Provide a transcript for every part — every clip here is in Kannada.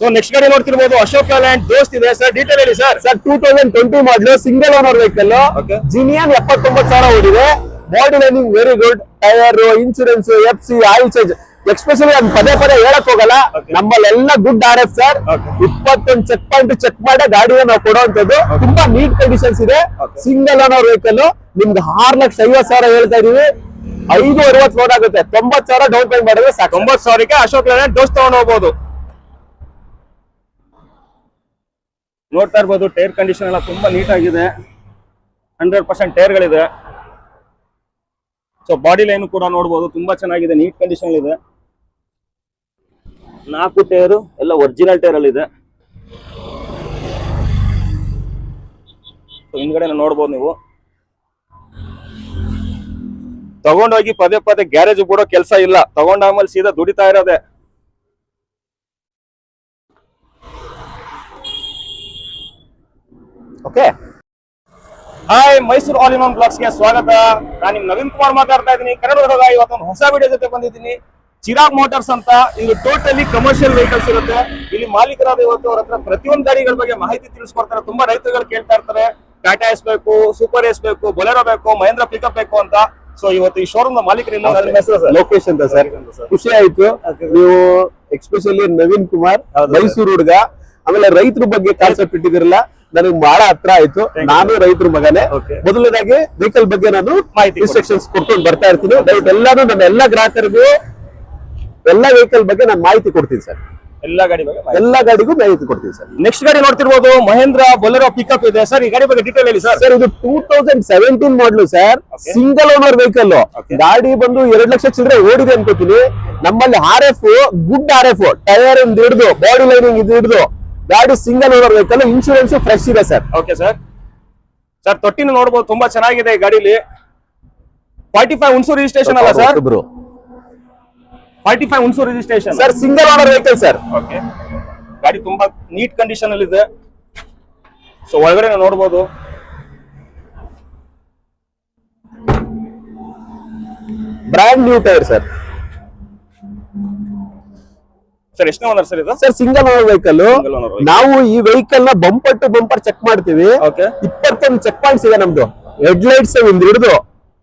ಸೊ ನೆಕ್ಸ್ಟ್ ಗಾಡಿ ನೋಡ್ತಿರ್ಬೋದು ಅಶೋಕ್ ಲ್ಯಾಂಡ್ ದೋಸ್ತ್ ಇದೆ. ಸರ್ ಡೀಟೇಲ್ ಹೇಳಿ sir sir two thousand twenty model single owner vehicle. Genuine ಎಪ್ಪತ್ತೊಂಬತ್ತು ಸಾವಿರ ಓಡಿದೆ. Body lining very good tyre insurance F C oil change especially ಅದ್ ಪದೇ ಪದೇ ಹೇಳಕ್ ಹೋಗಲ್ಲ. ನಮ್ಮಲ್ಲೆಲ್ಲ ಗುಡ್ ಆರ್ ಎಫ್ ಸರ್. ಇಪ್ಪತ್ತೊಂದು ಚೆಕ್ ಪಾಯಿಂಟ್ ಚೆಕ್ ಮಾಡಿ ಗಾಡಿನ ನಾವು ಕೊಡುವಂತದ್ದು ತುಂಬಾ ನೀಟ್ ಕಂಡೀಷನ್ಸ್ ಇದೆ. ಸಿಂಗಲ್ ಓನರ್ ವೆಹಿಕಲ್ ನಿಮ್ಗೆ ಆರ್ ಲಕ್ಷ ಐವತ್ ಸಾವಿರ ಹೇಳ್ತಾ ಇದೀವಿ. ಐದು ಅರವತ್ತು ಲೋನ್ ಆಗುತ್ತೆ. ತೊಂಬತ್ ಸಾವಿರ ಡೌನ್ ಪೇಮೆಂಟ್ ಮಾಡಿದ್ರೆ ಸಾಕು. ತೊಂಬತ್ತು ಸಾವಿರಕ್ಕೆ ಅಶೋಕ್ ಲ್ಯಾಂಡ್ ದೋಸ್ತ್ ತಗೊಂಡು ಹೋಗ್ಬೋದು. ನೋಡ್ತಾ ಇರ್ಬೋದು ಟೈರ್ ಕಂಡೀಷನ್ ಎಲ್ಲ ತುಂಬಾ ನೀಟ್ ಆಗಿದೆ ಹಂಡ್ರೆಡ್ ಪರ್ಸೆಂಟ್ ಟೈರ್ಗಳಿದೆ ಸೊ ಬಾಡಿ ಲೈನ್ ಕೂಡ ನೋಡ್ಬೋದು, ತುಂಬಾ ಚೆನ್ನಾಗಿದೆ ನೀಟ್ ಕಂಡೀಷನ್ ಇದೆ ನಾಲ್ಕು ಟೈರು ಎಲ್ಲ ಒರಿಜಿನಲ್ ಟೈರ್ ಅಲ್ಲಿ ಇದೆ. ಹಿಂದ್ಗಡೆ ನೋಡ್ಬೋದು ನೀವು. ತಗೊಂಡೋಗಿ ಪದೇ ಪದೇ ಗ್ಯಾರೇಜ್ ಬಿಡೋ ಕೆಲಸ ಇಲ್ಲ. ತಗೊಂಡಾದ್ಮೇಲೆ ಸೀದಾ ದುಡಿತಾ ಇರೋದೆ. Okay hi Mysuru all in one ಬ್ಲಾಗ್ಸ್ಗೆ ಸ್ವಾಗತ. ನಾನು ನಿಮ್ ನವೀನ್ ಕುಮಾರ್ ಮಾತಾಡ್ತಾ ಇದ್ದೀನಿ. ಕನ್ನಡದೊಳಗ ಇವತ್ತೊಂದು ಹೊಸ ವಿಡಿಯೋ ಜೊತೆ ಬಂದಿದ್ದೀನಿ. ಚಿರಾಗ್ ಮೋಟಾರ್ಸ್ ಅಂತ ಇದು ಟೋಟಲಿ ಕಮರ್ಷಿಯಲ್ ವೆಹಿಕಲ್ಸ್ ಇರುತ್ತೆ. ಇಲ್ಲಿ ಮಾಲೀಕರಾದ ಇವತ್ತು ಅವ್ರ ಹತ್ರ ಪ್ರತಿಯೊಂದು ಗಾಡಿಗಳ ಬಗ್ಗೆ ಮಾಹಿತಿ ತಿಳಿಸ್ಕೊಡ್ತಾರೆ. ತುಂಬಾ ರೈತರುಗಳು ಕೇಳ್ತಾ ಇರ್ತಾರೆ. ಟಾಟಾ ಎಸ್ ಬೇಕು ಸೂಪರ್ ಎಸ್ ಬೇಕು ಬೊಲೆರೋ ಬೇಕು ಮಹೇಂದ್ರ ಪಿಕಪ್ ಬೇಕು ಅಂತ. ಸೊ ಇವತ್ತು ಈ ಶೋರೂಮ್ ಹೆಸರು ಸರ್. ಲೋಕೇಶ್ ಅಂತ ಸರ್. ಖುಷಿ ಆಯ್ತು. ನೀವು ಎಕ್ಸ್ಪೆಷಲಿ ನವೀನ್ ಕುಮಾರ್. ಮೈಸೂರು ಹುಡುಗ. ಆಮೇಲೆ ರೈತರ ಬಗ್ಗೆ ಕಾನ್ಸೆಪ್ಟ್ ಇಟ್ಟಿದಿರಲ್ಲ ನನಗೆ ಬಹಳ ಹತ್ರ ಆಯ್ತು. ನಾನು ರೈತರ ಮಗನೇ. ಮೊದಲನೇದಾಗಿ ವೆಹಿಕಲ್ ಬಗ್ಗೆ ನಾನು. ಇನ್ಸ್ಟ್ರಕ್ಷನ್ಸ್ ಕೊಡ್ಕೊಂಡು ಬರ್ತಾ ಇರ್ತೀನಿ. ದಯವಿಟ್ಟು ಎಲ್ಲಾನು ನನ್ನ ಎಲ್ಲಾ ಗ್ರಾಹಕರಿಗೂ ಎಲ್ಲಾ ವೆಹಿಕಲ್ ಬಗ್ಗೆ ನಾನು ಮಾಹಿತಿ ಕೊಡ್ತೀನಿ ಸರ್. ಎಲ್ಲಾ ಗಾಡಿ ಬಗ್ಗೆ. ಎಲ್ಲಾ ಗಾಡಿಗೂ ಮಾಹಿತಿ ಕೊಡ್ತೀನಿ ಸರ್. ನೆಕ್ಸ್ಟ್ ಗಾಡಿ ನೋಡ್ತಿರ್ಬೋದು ಮಹೇಂದ್ರ ಬೊಲೆರೋ ಪಿಕಪ್ ಇದೆ. ಸರ್ ಈ ಗಾಡಿ ಬಗ್ಗೆ ಡೀಟೇಲ್ ಹೇಳಿ ಸರ್ ಸರ್ ಇದು two thousand seventeen model sir single owner vehicle. ಗಾಡಿ ಬಂದು ಎರಡು ಲಕ್ಷ ಚಿಲ್ಲರೆ ಓಡಿದೆ ಅನ್ಕೋತೀನಿ. ನಮ್ಮಲ್ಲಿ R F good R F tyre ಇಂದ ಹಿಡಿದು ಬಾಡಿ ಲೈನಿಂಗ್ ಇದು ಹಿಡಿದು. ಗಾಡಿ single owner vehicle insurance fresh ಇದೆ ಸರ್. ಓಕೆ ಸರ್ ಸರ್ ತೊಟ್ಟಿನ ನೋಡ್ಬೋದು ತುಂಬಾ ಚೆನ್ನಾಗಿದೆ ಈ ಗಾಡಿಲಿ. ಫಾರ್ಟಿ ಫೈವ್ ಹುಣಸೂರು ರಿಜಿಸ್ಟ್ರೇಷನ್ ಅಲ್ಲ sir forty five Hunsur registration sir single owner vehicle sir okay ಗಾಡಿ ತುಂಬಾ ನೀಟ್ ಕಂಡೀಷನ್ ಅಲ್ಲಿ ಇದೆ. ಸೊ ಒಳಗಡೆ ನೋಡಬಹುದು ನೋಡ್ಬೋದು. Brand new tyre sir sir ಎಷ್ಟನೇ ಓನರ್ ಸರ್ ಇದು? Sir single owner vehicle Single owner vehicle. ನಾವು ಈ ವೆಹಿಕಲ್ನ ಬಂಪರ್ ಟು ಬಂಪರ್ ಚೆಕ್ ಮಾಡ್ತೀವಿ. ಓಕೆ ಇಪ್ಪತ್ತೊಂದು ಚೆಕ್ ಪಾಯಿಂಟ್ಸ್ ಇದೆ ನಮ್ದು. ಹೆಡ್ ಲೈಟ್ಸ್ ಇಂದ ಹಿಡಿದು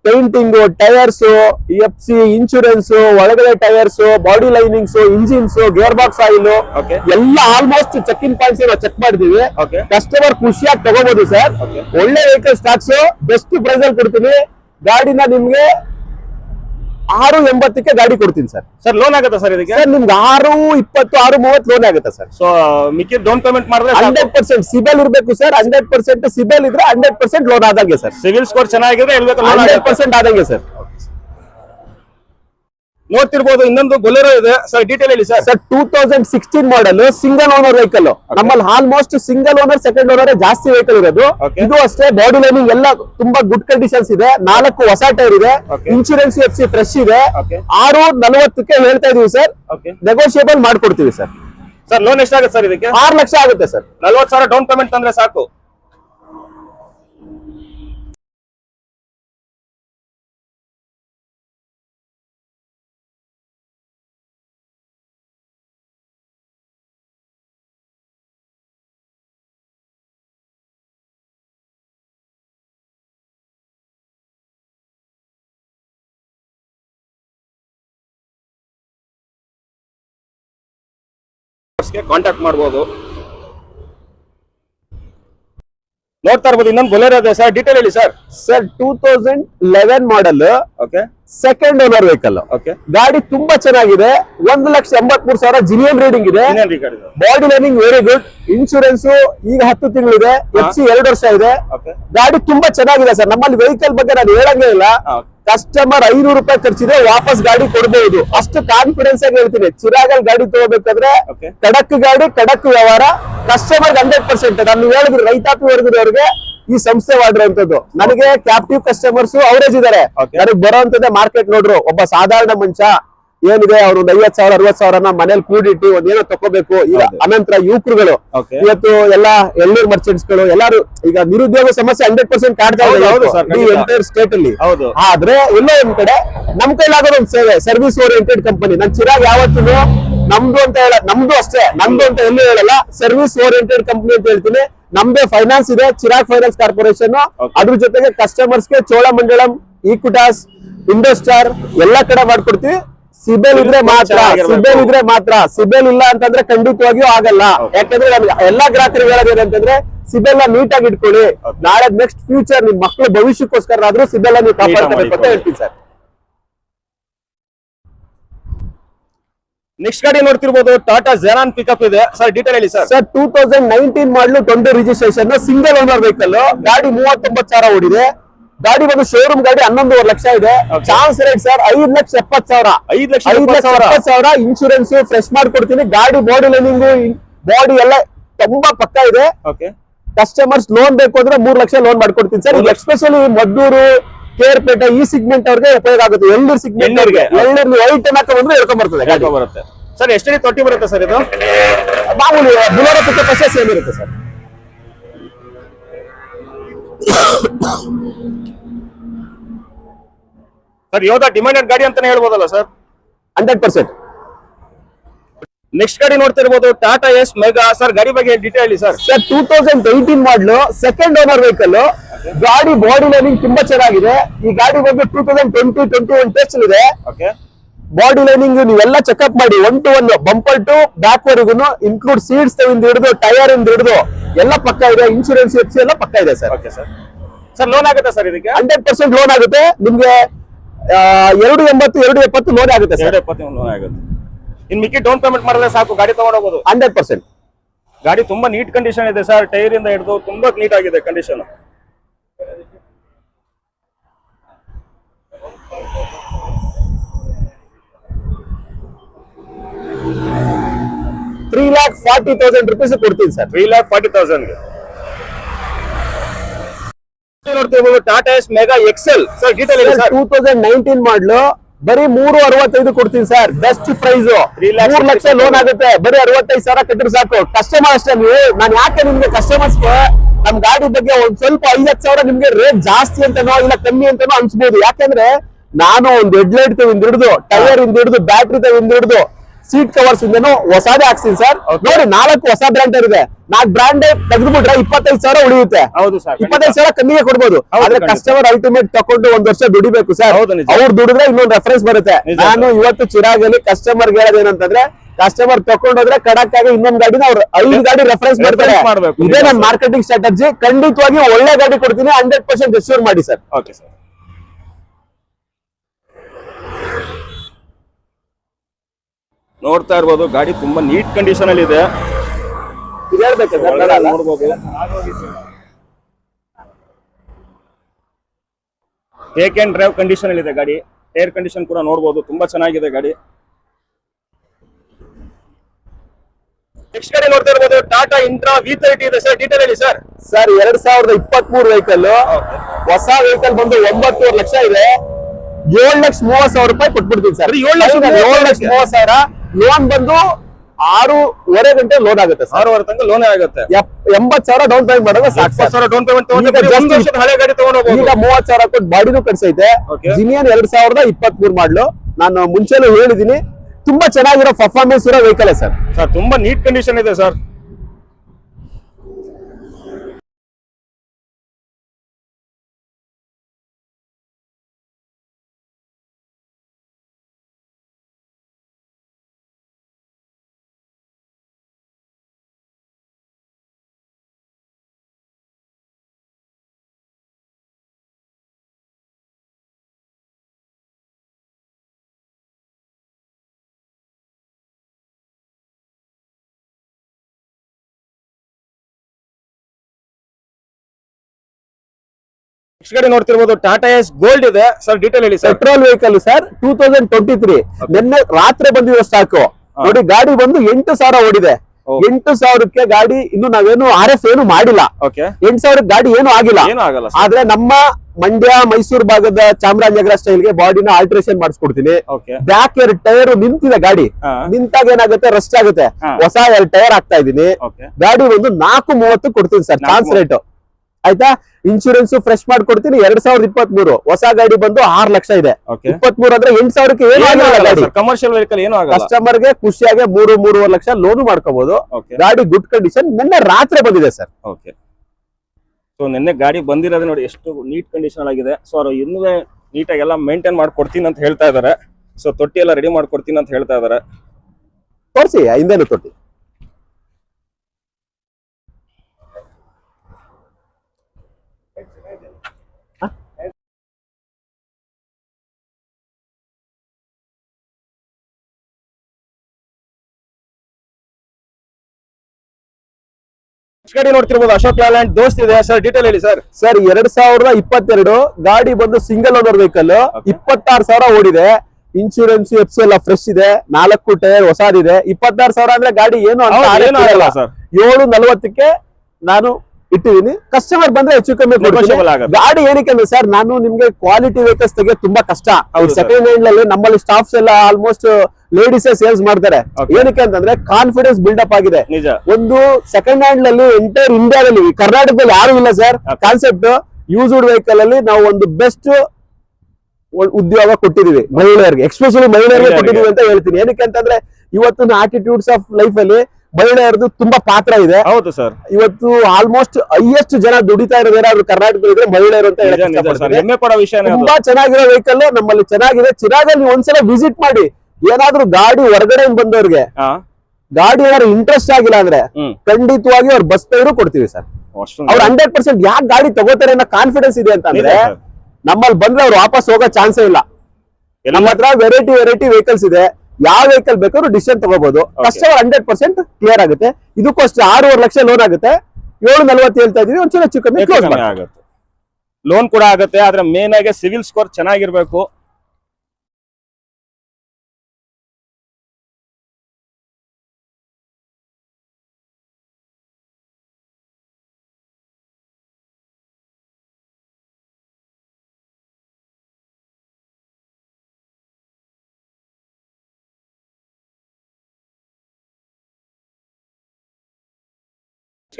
painting tyres F C insurance ಒಳಗಡೆ tyres body linings engines gear box oil Okay. ಎಲ್ಲ ಆಲ್ಮೋಸ್ಟ್ ಚೆಕ್ ಇನ್ ಪಾಯಿಂಟ್ಸ್ ನಾವು ಚೆಕ್ ಮಾಡಿದೀವಿ Okay. ಕಸ್ಟಮರ್ ಖುಷಿಯಾಗಿ ತಗೋಬಹುದು ಸರ್ Okay. ಒಳ್ಳೆ ವೆಹಿಕಲ್ ಸ್ಟಾಕ್ಸ್ ಬೆಸ್ಟ್ ಪ್ರೈಸ್ ಅಲ್ಲಿ ಕೊಡ್ತೀನಿ. ಗಾಡಿನ ನಿಮ್ಗೆ ಆರು ಎಂಬತ್ತಕ್ಕೆ ಗಾಡಿ ಕೊಡ್ತೀನಿ ಸರ್. ಸರ್ ಲೋನ್ ಆಗುತ್ತಾ ಸರ್ ಇದಕ್ಕೆ? ಸರ್ ನಿಮ್ಗೆ ಆರು ಇಪ್ಪತ್ತು ಆರು ಮೂವತ್ತು ಲೋನ್ ಆಗುತ್ತೆ ಸರ್? ಸೊ ಮಿಕ್ಕಿ ಡೌನ್ ಪೇಮೆಂಟ್ ಮಾಡಿದ್ರೆ ಹಂಡ್ರೆಡ್ ಪರ್ಸೆಂಟ್ ಸಿಬಲ್ ಇರಬೇಕು ಸರ್. ಹಂಡ್ರೆಡ್ ಪರ್ಸೆಂಟ್ ಸಿಬಲ್ ಇದ್ರೆ ಹಂಡ್ರೆಡ್ ಪರ್ಸೆಂಟ್ ಲೋನ್ ಆದಂಗೆ ಸರ್. ಸಿವಿಲ್ ಸ್ಕೋರ್ ಚೆನ್ನಾಗಿದ್ರೆ ಹಂಡ್ರೆಡ್ ಪರ್ಸೆಂಟ್ ಆದಂಗೆ ಸರ್. ನೋಡ್ತಿರ್ಬೋದು ಇನ್ನೊಂದು ಬೊಲೆರೋ ಇದೆ. ಸರ್ ಡೀಟೇಲ್ ಹೇಳಿ sir sir two thousand sixteen model single owner vehicle ನಮ್ಮಲ್ಲಿ almost single owner second owner ಜಾಸ್ತಿ ವೆಹಿಕಲ್ ಇರೋದು. ಇದು ಅಷ್ಟೇ ಬಾಡಿ ಲೈನಿಂಗ್ ಎಲ್ಲ ತುಂಬಾ ಗುಡ್ ಕಂಡೀಷನ್ಸ್ ಇದೆ. ನಾಲ್ಕು ಹೊಸ ಟೈರ್ ಇದೆ. ಇನ್ಶೂರೆನ್ಸ್ ಎಫ್ ಸಿ ಫ್ರೆಶ್ ಇದೆ. ಆರು ನಲವತ್ತಕ್ಕೆ ಹೇಳ್ತಾ ಇದೀವಿ ಸರ್ ಓಕೆ ನೆಗೋಷಿಯಬಲ್ ಮಾಡ್ಕೊಡ್ತೀವಿ ಸರ್ ಸರ್ ಲೋನ್ ಎಷ್ಟಾಗುತ್ತೆ ಸರ್ ಇದಕ್ಕೆ? ಆರು ಲಕ್ಷ ಆಗುತ್ತೆ ಸರ್ ನಲ್ವತ್ತು ಸಾವಿರ ಡೌನ್ ಪೇಮೆಂಟ್ ತಂದ್ರೆ ಸಾಕು. ಕಾಂಟ್ಯಾಕ್ಟ್ ಮಾಡ್ಬೋದು. ನೋಡ್ತಾ ಇರ್ಬೋದು ಇನ್ನೊಂದು ಬೊಲೆರೋ ಇದೆ ಸರ್. ಡೀಟೇಲ್ ಹೇಳಿ sir. Sir two thousand eleven model okay second owner vehicle okay ಗಾಡಿ ತುಂಬಾ ಚೆನ್ನಾಗಿದೆ. ಒಂದು ಲಕ್ಷ ಎಂಬತ್ಮೂರು ಸಾವಿರ ಜಿನಿಯನ್ ರೀಡಿಂಗ್ ಇದೆ. Body lining very good insurance ಈಗ ಹತ್ತು ತಿಂಗಳಿದೆ. ಎಫ್ ಸಿ ಎರಡು ವರ್ಷ ಇದೆ. ಓಕೆ ಗಾಡಿ ತುಂಬಾ ಚೆನ್ನಾಗಿದೆ ಸರ್. ನಮ್ಮಲ್ಲಿ ವೆಹಿಕಲ್ ಬಗ್ಗೆ ನಾನು ಹೇಳಂಗೇ ಇಲ್ಲ. ಕಸ್ಟಮರ್ ಐನೂರು ರೂಪಾಯಿ ಖರ್ಚಿದ್ರೆ ವಾಪಸ್ ಗಾಡಿ ಕೊಡಬಹುದು ಅಷ್ಟು ಕಾನ್ಫಿಡೆನ್ಸ್ ಆಗಿ ಹೇಳ್ತೀನಿ. ಚಿರಾಗಲ್ ಗಾಡಿ ತಗೋಬೇಕಾದ್ರೆ. ಕಡಕ್ ಗಾಡಿ ಕಡಕ್ ವ್ಯವಹಾರ ಕಸ್ಟಮರ್ ಹಂಡ್ರೆಡ್ ಪರ್ಸೆಂಟ್ ನಾನು ಹೇಳಿದ್ರು ರೈತಾಪಿ ವರ್ಗದವ್ರಿಗೆ ಈ ಸಂಸ್ಥೆ ಮಾಡಿರುವಂತದ್ದು ನನಗೆ ಕ್ಯಾಪ್ಟಿವ್ ಕಸ್ಟಮರ್ಸ್ ಅವರೇಜ್ ಇದಾರೆ. ನನಗೆ ಬರೋಂತದ್ದೇ ಮಾರ್ಕೆಟ್ ನೋಡ್ರು. ಒಬ್ಬ ಸಾಧಾರಣ ಮನುಷ್ಯ ಏನಿದೆ ಅವ್ರು ಒಂದು ಐವತ್ ಸಾವಿರ ಅರವತ್ ಸಾವಿರನ ಮನೇಲಿ ಕೂಡಿಟ್ಟು ಒಂದೇನೋ ತಕೋಬೇಕು ಈಗ. ಅನಂತರ ಯುವಕರುಗಳು ಇವತ್ತು ಎಲ್ಲಾ ಎಲ್ಲೂರ್ ಮರ್ಚೆಂಟ್ಸ್ಗಳು ಎಲ್ಲಾರು ಈಗ ನಿರುದ್ಯೋಗ ಸಮಸ್ಯೆ ಹಂಡ್ರೆಡ್ ಪರ್ಸೆಂಟ್ ಕಾಡ್ತಾ ಇದೆ ಎಂಟೈರ್ ಸ್ಟೇಟ್ ಅಲ್ಲಿ. ಆದ್ರೆ ಎಲ್ಲೋ ಒಂದ್ ಕಡೆ ನಮ್ ಕೈಲಾಗೋದು ಒಂದ್ ಸೇವೆ ಸರ್ವಿಸ್ ಓರಿಯೆಂಟೆಡ್ ಕಂಪನಿ ನನ್ ಚಿರಾಗ್ ಯಾವತ್ತೂ ನಮ್ದು ಅಂತ ಹೇಳ ನಮ್ದು ಅಷ್ಟೇ ನಮ್ದು ಅಂತ ಎಲ್ಲೂ ಹೇಳಲ್ಲ. ಸರ್ವಿಸ್ ಓರಿಯೆಂಟೆಡ್ ಕಂಪನಿ ಅಂತ ಹೇಳ್ತೀನಿ. ನಮ್ದೇ ಫೈನಾನ್ಸ್ ಇದೆ ಚಿರಾಗ್ ಫೈನಾನ್ಸ್ ಕಾರ್ಪೊರೇಷನ್. ಅದ್ರ ಜೊತೆಗೆ ಕಸ್ಟಮರ್ಸ್ಗೆ ಚೋಳಮಂಡಳಂ ಈಕ್ವಿಟಾಸ್ ಇಂಡೋಸ್ಟಾರ್ ಎಲ್ಲಾ ಕಡೆ ಮಾಡ್ಕೊಡ್ತೀವಿ. ಸಿಬೆಲ್ ಇದ್ರೆ ಮಾತ್ರ. ಸಿಬೆಲ್ ಇದ್ರೆ ಮಾತ್ರ. ಸಿಬೆಲ್ ಇಲ್ಲ ಅಂತಂದ್ರೆ ಖಂಡಿತವಾಗಿಯೂ ಆಗಲ್ಲ. ಯಾಕಂದ್ರೆ ನಮ್ಗೆ ಎಲ್ಲಾ ಗ್ರಾಹಕರಿಗೆ ಹೇಳೋದೇನಂತಂದ್ರೆ ನೀಟ್ ನೀಟಾಗಿ ಇಟ್ಕೊಳ್ಳಿ. ನಾಳೆ ನೆಕ್ಸ್ಟ್ ಫ್ಯೂಚರ್ ನಿಮ್ ಮಕ್ಳ ಭವಿಷ್ಯಕ್ಕೋಸ್ಕರ ಆದ್ರೂ ಸಿಬೆಲ್ ನೀವು ಕಾಪಾಡ್ಕೋಬೇಕು ಅಂತ ಹೇಳ್ತೀನಿ ಸರ್. ನೆಕ್ಸ್ಟ್ ಗಾಡಿ ನೋಡ್ತಿರ್ಬೋದು ಟಾಟಾ ಜೆರಾನ್ ಪಿಕಪ್ ಇದೆ. ಸರ್ ಡೀಟೇಲ್ ಹೇಳಿ sir. Sir two thousand nineteen model twenty registration single owner vehicle ಗಾಡಿ ಮೂವತ್ತೊಂಬತ್ತು ಸಾವಿರ ಓಡಿದೆ. ಗಾಡಿ ಬಂದು ಶೋರೂಮ್ ಗಾಡಿ ಹನ್ನೊಂದುವರೆ ಲಕ್ಷ ಇದೆ. ಚಾನ್ಸ್ ರೇಟ್ ಸರ್ ಐದ್ ಲಕ್ಷ ಎಪ್ಪತ್ ಸಾವಿರ. ಐದ್ ಲಕ್ಷ ಐದ್ ಲಕ್ಷ ಎಪ್ಪತ್ ಸಾವಿರ. ಇನ್ಶೂರೆನ್ಸ್ ಫ್ರೆಶ್ ಮಾಡ್ಕೊಡ್ತೀನಿ. ಗಾಡಿ ಬಾಡಿ ಲೈನಿಂಗ್ ಬಾಡಿ ಎಲ್ಲ ತುಂಬಾ ಪಕ್ಕ ಇದೆ. ಓಕೆ ಕಸ್ಟಮರ್ಸ್ ಲೋನ್ ಬೇಕು ಅಂದ್ರೆ ಮೂರ್ ಲಕ್ಷ ಲೋನ್ ಮಾಡ್ಕೊಡ್ತೀನಿ. ಸರ್. ಎಸ್ಪೆಷಲಿ ಮದ್ದೂರು ಕೇರ್ಪೇಟೆ ಈ ಸಿಗ್ಮೆಂಟ್ ಅವ್ರಿಗೆ ಉಪಯೋಗ ಆಗುತ್ತೆ. ಎಳ್ಳೂರು ಸಿಗ್ಮೆಂಟ್. ಅವ್ರಿಗೆ. ಎಳ್ಳೂರು ವೈಟ್ ಅನ್ನಕ ಬಂದ್ರೆ ಹೇಳ್ಕೊಂಡ್ ಬರ್ತದೆ ಗಾಡಿ. ಬರುತ್ತೆ. ಸರ್ ಎಷ್ಟೇ ತೊಟ್ಟಿ ಬರುತ್ತೆ ಸರ್ ಇದು? ಮಾಮೂಲಿ ಬುಲೋರ ಪಕ್ಕ ಅಷ್ಟೇ ಸೇಮ್ ಇರುತ್ತೆ ಸರ್ ಸರ್ ಯೋಧ ಡಿಮಾಂಡೆಡ್ ಗಾಡಿ ಅಂತಾನೆ ಹೇಳ್ಬೋದಲ್ಲ ಸರ್? Hundred percent. ನೆಕ್ಸ್ಟ್ ಗಾಡಿ ನೋಡ್ತಾ ಇರ್ಬೋದು ಟಾಟಾ ಎಸ್ ಮೆಗಾ ಸರ್ ಗಾಡಿ ಬಗ್ಗೆ ಡೀಟೇಲ್ ಹೇಳಿ sir? Sir two thousand eighteen model second owner vehicle ಗಾಡಿ ಬಾಡಿ ಲೈನಿಂಗ್ ತುಂಬಾ ಚೆನ್ನಾಗಿದೆ. ಈ ಗಾಡಿ ಬಗ್ಗೆ two thousand twenty twenty one test ಇದೆ. ಓಕೆ ಬಾಡಿ ಲೈನಿಂಗ್ ನೀವೆಲ್ಲ ಚೆಕ್ಅಪ್ ಮಾಡಿ one to one bumper to back ವರೆಗೂ ಇನ್ಕ್ಲೂಡ್ ಸೀಟ್ಸ್ ಇಂದ ಹಿಡಿದು ಟೈರ್ ಇಂದ ಹಿಡಿದು ಎಲ್ಲ ಪಕ್ಕ ಇದೆ. ಇನ್ಶೂರೆನ್ಸ್ ಎಫ್ಸಿ ಎಲ್ಲ ಪಕ್ಕ ಇದೆ ಸರ್. ಓಕೆ ಸರ್ ಲೋನ್ ಆಗುತ್ತೆ ಸರ್ ಇದಕ್ಕೆ? ಹಂಡ್ರೆಡ್ ಪರ್ಸೆಂಟ್ ಲೋನ್ ಆಗುತ್ತೆ. ನಿಮ್ಗೆ ಎರಡು ಎಂಬತ್ತು ಎರಡು ಎಪ್ಪತ್ತು ಲೋನ್ ಆಗುತ್ತೆ ಸರ್. ಎರಡು ಎಪ್ಪತ್ತು ಲೋನ್ ಆಗುತ್ತೆ. ಇನ್ ಮಿಕ್ಕಿ ಡೌನ್ ಪೇಮೆಂಟ್ ಮಾಡಿದ್ರೆ ಸಾಕು ಗಾಡಿ ತಗೊಂಡೋಗೋದು ಹಂಡ್ರೆಡ್ ಪರ್ಸೆಂಟ್. ಗಾಡಿ ತುಂಬಾ ನೀಟ್ ಕಂಡೀಷನ್ ಇದೆ ಸರ್ ಟೈರ್ ಇಂದ ಹಿಡಿದು ತುಂಬಾ ನೀಟ್ ಆಗಿದೆ condition three lakh forty thousand rupees ಕೊಡ್ತೀನಿ sir. Three lakh forty thousand ನೋಡ್ತಿರ್ಬೋದು Tata Ace mega XL sir detail ಹೇಳಿ sir two thousand nineteen model ಬರೀ ಮೂರು ಅರವತ್ತೈದು ಕೊಡ್ತೀನಿ ಸರ್ ಬೆಸ್ಟ್ ಪ್ರೈಸ್ ಮೂರ್ ಲಕ್ಷ ಲೋನ್ ಆಗುತ್ತೆ. ಬರೀ ಅರವತ್ತೈದು ಸಾವಿರ ಕಟ್ಟಿದ್ರೆ ಸಾಕು. ಕಸ್ಟಮರ್ ಅಷ್ಟೇ ನೀವು. ನಾನು ಯಾಕೆ ನಿಮ್ಗೆ ಕಸ್ಟಮರ್ಸ್ ನಮ್ ಗಾಡಿ ಬಗ್ಗೆ ಒಂದ್ ಸ್ವಲ್ಪ ಐವತ್ ಸಾವಿರ ನಿಮ್ಗೆ ರೇಟ್ ಜಾಸ್ತಿ ಅಂತನೋ ಇಲ್ಲ ಕಮ್ಮಿ ಅಂತನೋ ಅನ್ಸ್ಬೋದು. ಯಾಕಂದ್ರೆ ನಾನು ಒಂದ್ ಹೆಡ್ಲೈಟ್ ತಗೊಂಡ್ ಹಿಡಿದು ಟೈರ್ ಇಂದ ಹಿಡಿದು ಬ್ಯಾಟ್ರಿ ತಗೊಂಡ್ ಹಿಡಿದು ಸೀಟ್ ಕವರ್ಸ್ ಇಂದನು ಹೊಸದೇ ಹಾಕ್ಸಿನಿ ಸರ್ ನೋಡಿ ನಾಲ್ಕು ಹೊಸ ಬ್ರ್ಯಾಂಡರ್ ಇದೆ. ನಾಲ್ಕು ಬ್ರ್ಯಾಂಡ್ ತೆಗೆದ್ಬಿಟ್ರೆ ಇಪ್ಪತ್ತೈದು ಸಾವಿರ ಉಳಿಯುತ್ತೆ. ಹೌದು ಸರ್ ಇಪ್ಪತ್ತೈದು ಸಾವಿರ ಕಮ್ಮಿಗೆ ಕೊಡ್ಬೋದು. ಆದ್ರೆ. ಕಸ್ಟಮರ್ ಅಲ್ಟಿಮೇಟ್ ತಕೊಂಡು ಒಂದ್ ವರ್ಷ ದುಡಿಬೇಕು ಸರ್ ಅವ್ರು ದುಡಿದ್ರೆ ಇನ್ನೊಂದು ರೆಫರೆನ್ಸ್ ಬರುತ್ತೆ. ನಾನು ಇವತ್ತು ಚಿರಾಗಲ್ಲಿ ಕಸ್ಟಮರ್ ಹೇಳೋದೇನಂತಂದ್ರೆ ಕಸ್ಟಮರ್ ತಕೊಂಡೋದ್ರೆ ಕಡಕ್ ಆಗಿ ಇನ್ನೊಂದ್ ಗಾಡಿನ ಅವ್ರು ಐದು ಗಾಡಿ ರೆಫರೆನ್ಸ್ ಮಾಡ್ತಾರೆ. ಇದೇ ನನ್ನ ಮಾರ್ಕೆಟಿಂಗ್ ಸ್ಟ್ರಾಟಜಿ ಖಂಡಿತವಾಗಿ ಒಳ್ಳೆ ಗಾಡಿ ಕೊಡ್ತೀನಿ ಹಂಡ್ರೆಡ್ ಪರ್ಸೆಂಟ್ ಎಶ್ಯೂರ್ ಮಾಡಿ ಸರ್ ಓಕೆ ಸರ್ ನೋಡ್ತಾ ಇರ್ಬೋದು. ಗಾಡಿ ತುಂಬಾ ನೀಟ್ ಕಂಡೀಷನ್ ಅಲ್ಲಿ ಇದೆ. ನೋಡ್ಬೋದು. ಟೇಕ್ ಅಂಡ್ ಡ್ರೈವ್ ಕಂಡೀಷನ್ ಅಲ್ಲಿ ಇದೆ ಗಾಡಿ. ಏರ್ ಕಂಡೀಷನ್ ಕೂಡ ನೋಡ್ಬೋದು. ತುಂಬಾ ಚೆನ್ನಾಗಿದೆ ಗಾಡಿ. ನೆಕ್ಸ್ಟ್ ಗಾಡಿ ನೋಡ್ತಾ ಇರ್ಬೋದು. ಟಾಟಾ ಇಂಟ್ರಾ ವಿ ತರ್ಟಿ ಇದೆ ಸರ್. ಡೀಟೇಲ್ ಹೇಳಿ ಸರ್. ಸರ್ ಎರಡ್ ಸಾವಿರದ ಇಪ್ಪತ್ತ್ ಮೂರು ವೆಹಿಕಲ್ ಹೊಸ ವೆಹಿಕಲ್ ಬಂದು ಒಂಬತ್ತೂವರೆ ಲಕ್ಷ ಇದೆ. ಏಳು ಲಕ್ಷ ಮೂವತ್ ಸಾವಿರ ರೂಪಾಯಿ ಕೊಟ್ಬಿಡ್ತೀನಿ ಸರ್. ಏಳು ಲಕ್ಷ ಏಳು ಲಕ್ಷ ಮೂವತ್ ಸಾವಿರ. ಲೋನ್ ಬಂದು ಆರೂವರೆ ಗಂಟೆ ಲೋನ್ ಆಗುತ್ತೆ ಆರೂವರೆ ತನಕ ಲೋನ್ ಆಗುತ್ತೆ. ಎಂಬತ್ ಸಾವಿರ ಡೌನ್ ಪೇಮೆಂಟ್ ಮಾಡಿದ್ರೆ ಸಾಕು ಇಪ್ಪತ್ತು ಸಾವಿರ ಡೌನ್ ಪೇಮೆಂಟ್ ಹಳೆ ಗಾಡಿ ಈಗ ಮೂವತ್ ಸಾವಿರ ಕೊಟ್ಟು ಬಾಡಿನೂ ಕಟ್ಸೈತೆ. ಜಿನಿಯನ್ ಎರಡ್ ಸಾವಿರದ ಇಪ್ಪತ್ ಮೂರ್ ಮಾಡ್ಲು. ನಾನು ಮುಂಚೆನೂ ಹೇಳಿದೀನಿ ತುಂಬಾ ಚೆನ್ನಾಗಿರೋ ಪರ್ಫಾರ್ಮೆನ್ಸ್ ಇರೋ ವೆಹಿಕಲ್ ಸರ್. ಸರ್ ತುಂಬಾ ನೀಟ್ ಕಂಡೀಷನ್ ಇದೆ ಸರ್. ನೆಕ್ಸ್ಟ್ ಕಡೆ ನೋಡ್ತಿರ್ಬೋದು ಟಾಟಾ ಎಸ್ ಗೋಲ್ಡ್ ಇದೆ. ಸರ್ ಡೀಟೇಲ್ ಹೇಳಿ sir. Petrol vehicle sir two thousand twenty three ನಿನ್ನೆ ರಾತ್ರಿ ಬಂದಿರೋ ಸ್ಟಾಕ್. ನೋಡಿ ಗಾಡಿ ಬಂದು ಎಂಟು ಸಾವಿರ ಓಡಿದೆ. ಎಂಟು ಸಾವಿರಕ್ಕೆ ಗಾಡಿ ಇನ್ನು ನಾವೇನು ಆರ್ ಎಸ್ ಏನು ಮಾಡಿಲ್ಲ. ಎಂಟು ಸಾವಿರಕ್ಕೆ ಗಾಡಿ ಏನು ಆಗಿಲ್ಲ. ಆದ್ರೆ ನಮ್ಮ ಮಂಡ್ಯ ಮೈಸೂರು ಭಾಗದ ಚಾಮರಾಜನಗರ ಸ್ಟೈಲ್ಗೆ ಬಾಡಿನ ಆಲ್ಟ್ರೇಷನ್ ಮಾಡಿಸ್ಕೊಡ್ತೀನಿ. ಬ್ಯಾಕ್ ಎರಡು ಟೈರ್ ನಿಂತಿದೆ ಗಾಡಿ. ನಿಂತಾಗ ಏನಾಗುತ್ತೆ? ರಸ್ಟ್ ಆಗುತ್ತೆ. ಹೊಸ ಎರಡು ಟೈರ್ ಹಾಕ್ತಾ ಇದೀನಿ ಗಾಡಿ ಒಂದು ನಾಲ್ಕು ಮೂವತ್ತು ಕೊಡ್ತೀನಿ ಸರ್ ಟ್ರಾನ್ಸ್ ಚಾನ್ಸ್ ರೇಟ್ ಆಯ್ತಾ? ಇನ್ಶೂರೆನ್ಸ್ ಫ್ರೆಶ್ ಮಾಡ್ಕೊಡ್ತೀನಿ ಎರಡ್ ಸಾವಿರದ ಇಪ್ಪತ್ತ್ ಮೂರು ಹೊಸ ಗಾಡಿ ಬಂದು ಆರ್ ಲಕ್ಷ ಇದೆ. ಓಕೆ ಇಪ್ಪತ್ತ್ ಮೂರು ಅಂದ್ರೆ ಎಂಟ್ ಸಾವಿರಕ್ಕೆ ಏನು ಕಮರ್ಷಿಯಲ್ ವೆಹಿಕಲ್ ಏನು ಕಸ್ಟಮರ್ಗೆ ಖುಷಿಯಾಗಿ ಮೂರು ಮೂರುವರೆ ಲಕ್ಷ ಲೋನ್ ಮಾಡ್ಕೋಬಹುದು ಗಾಡಿ ಗುಡ್ ಕಂಡೀಷನ್ ನಿನ್ನೆ ರಾತ್ರಿ ಬಂದಿದೆ ಸರ್. ಓಕೆ ಸೊ ನಿನ್ನೆ ಗಾಡಿ ಬಂದಿರೋದು ನೋಡಿ ಎಷ್ಟು ನೀಟ್ ಕಂಡೀಷನ್ ಆಗಿದೆ. ಸೊ ಅವ್ರು ಇನ್ನೂ ನೀಟಾಗಿ ಎಲ್ಲ ಮೇಂಟೈನ್ ಮಾಡ್ಕೊಡ್ತೀನಿ ಅಂತ ಹೇಳ್ತಾ ಇದಾರೆ. ಸೊ ತೊಟ್ಟಿ ಎಲ್ಲ ರೆಡಿ ಮಾಡ್ಕೊಡ್ತೀನಿ ಅಂತ ಹೇಳ್ತಾ ಇದಾರೆ. ತೋರಿಸಿ ಹಿಂದೆ ತೊಟ್ಟಿ? ಗಾಡಿ ನೋಡ್ತಿರ್ಬೋದು ಅಶೋಕ್ ಲಾಲ್ಯಾಂಡ್ ದೋಸ್ತ್ ಇದೆ. ಸರ್ ಡೀಟೇಲ್ ಹೇಳಿ ಸರ್. ಸರ್ ಎರಡ್ ಸಾವಿರದ ಇಪ್ಪತ್ತೆರಡು ಗಾಡಿ ಬಂದು ಸಿಂಗಲ್ ಓನರ್ ವೆಹಿಕಲ್ ಇಪ್ಪತ್ತಾರು ಸಾವಿರ ಓಡಿದೆ. ಇನ್ಶೂರೆನ್ಸ್ ಎಫ್ ಸಿ ಎಲ್ಲ ಫ್ರೆಶ್ ಇದೆ. ನಾಲ್ಕು ಟೈರ್ ಹೊಸದಿದೆ. ಇಪ್ಪತ್ತಾರು ಸಾವಿರ ಅಂದ್ರೆ ಗಾಡಿ ಏನು ಅಂತ ಏನು ಆಗಲ್ಲ ಸರ್. ಏಳು ನಲವತ್ತಕ್ಕೆ ನಾನು ಇಟ್ಟಿದ್ದೀನಿ ಕಸ್ಟಮರ್ ಬಂದ್ರೆ ಹೆಚ್ಚು ಕಮ್ಮಿ ಆಗುತ್ತೆ. ಗಾಡಿ ಏನಕ್ಕೆ ಅಂದ್ರೆ ಸರ್ ನಾನು ನಿಮ್ಗೆ ಕ್ವಾಲಿಟಿ ವೆಹಿಕಲ್ಸ್ ತೆಗೆ ತುಂಬಾ ಕಷ್ಟ. ಸೆಕೆಂಡ್ ಹ್ಯಾಂಡ್ ಅಲ್ಲಿ ನಮ್ಮಲ್ಲಿ ಸ್ಟಾಫ್ಸ್ ಎಲ್ಲ ಆಲ್ಮೋಸ್ಟ್ ಲೇಡೀಸ್ ಸೇಲ್ಸ್ ಮಾಡ್ತಾರೆ. ಏನಕ್ಕೆ ಅಂತಂದ್ರೆ ಕಾನ್ಫಿಡೆನ್ಸ್ ಬಿಲ್ಡ್ ಅಪ್ ಆಗಿದೆ. ಒಂದು ಸೆಕೆಂಡ್ ಹ್ಯಾಂಡ್ ಅಲ್ಲಿ ಎಂಟೈರ್ ಇಂಡಿಯಾದಲ್ಲಿ ಕರ್ನಾಟಕದಲ್ಲಿ ಯಾರು ಇಲ್ಲ ಸರ್. ಕಾನ್ಸೆಪ್ಟ್ ಯೂಸ್ಡ್ ವೆಹಿಕಲ್ ಅಲ್ಲಿ ನಾವು ಒಂದು ಬೆಸ್ಟ್ ಉದ್ಯೋಗ ಕೊಟ್ಟಿದೀವಿ ಮಹಿಳೆಯರಿಗೆ. ಎಕ್ಸ್ಪೆಷಲಿ ಮಹಿಳೆಯರಿಗೆ ಮಹಿಳೆಯರಿಗೆ. ಕೊಟ್ಟಿದೀವಿ ಅಂತ ಹೇಳ್ತೀನಿ. ಏನಕ್ಕೆ ಅಂತಂದ್ರೆ ಇವತ್ತಿನ ಆಟಿಟ್ಯೂಡ್ಸ್ ಆಫ್ ಲೈಫ್ ಅಲ್ಲಿ ಮಹಿಳೆಯರದು ತುಂಬಾ ಪಾತ್ರ ಇದೆ. ಹೌದು ಸರ್. ಇವತ್ತು ಆಲ್ಮೋಸ್ಟ್ ಹೈಯೆಸ್ಟ್ ಜನ ದುಡಿತಾ ಇರೋದು ಏನಾದ್ರು ಕರ್ನಾಟಕದಲ್ಲಿ ಇದ್ರೆ ಮಹಿಳೆಯರು ಅಂತ ವಿಷಯನೇ ತುಂಬಾ ಚೆನ್ನಾಗಿರೋ ವೆಹಿಕಲ್ ನಮ್ಮಲ್ಲಿ ಚೆನ್ನಾಗಿದೆ. ಚಿರಾಗಲ್ಲಿ ಒಂದ್ಸಲ ವಿಸಿಟ್ ಮಾಡಿ ಏನಾದ್ರೂ ಗಾಡಿ ಹೊರಗಡೆ ಬಂದವ್ರಿಗೆ ಗಾಡಿ ಏನಾದ್ರು ಇಂಟ್ರೆಸ್ಟ್ ಆಗಿಲ್ಲ ಅಂದ್ರೆ ಖಂಡಿತವಾಗಿ ಅವ್ರ ಬಸ್ ಪೇರು ಕೊಡ್ತೀವಿ ಸರ್. ಅವ್ರ ಹಂಡ್ರೆಡ್ ಪರ್ಸೆಂಟ್ ಯಾಕೆ ಗಾಡಿ ತಗೋತಾರೆ ಅನ್ನೋ ಕಾನ್ಫಿಡೆನ್ಸ್ ಇದೆ ಅಂತ ಅಂದ್ರೆ. ನಮ್ಮಲ್ಲಿ ಬಂದ್ರೆ ಅವ್ರು ವಾಪಸ್ ಹೋಗೋ ಚಾನ್ಸೇ ಇಲ್ಲ. ನಮ್ಮ ಹತ್ರ ವೆರೈಟಿ ವೆರೈಟಿ ವೆಹಿಕಲ್ಸ್ ಇದೆ. ಯಾವ ವೆಹಿಕಲ್ ಬೇಕಾದ್ರೂ ಡಿಸಿಷನ್ ತಗೋಬಹುದು ಕಸ್ಟಮರ್ ಹಂಡ್ರೆಡ್ ಪರ್ಸೆಂಟ್ ಕ್ಲಿಯರ್ ಆಗುತ್ತೆ. ಇದಕ್ಕೂ ಅಷ್ಟೇ ಆರೂವರೆ ಲಕ್ಷ ಲೋನ್ ಆಗುತ್ತೆ. ಏಳು ನಲ್ವತ್ತು ಹೇಳ್ತಾ ಇದೀವಿ ಒಂಚೂರು ಹೆಚ್ಚು ಕಮ್ಮಿ ಆಗುತ್ತೆ. ಲೋನ್ ಕೂಡ ಆಗುತ್ತೆ ಆದ್ರೆ ಮೇನ್ ಆಗಿ ಸಿವಿಲ್ ಸ್ಕೋರ್ ಚೆನ್ನಾಗಿರ್ಬೇಕು.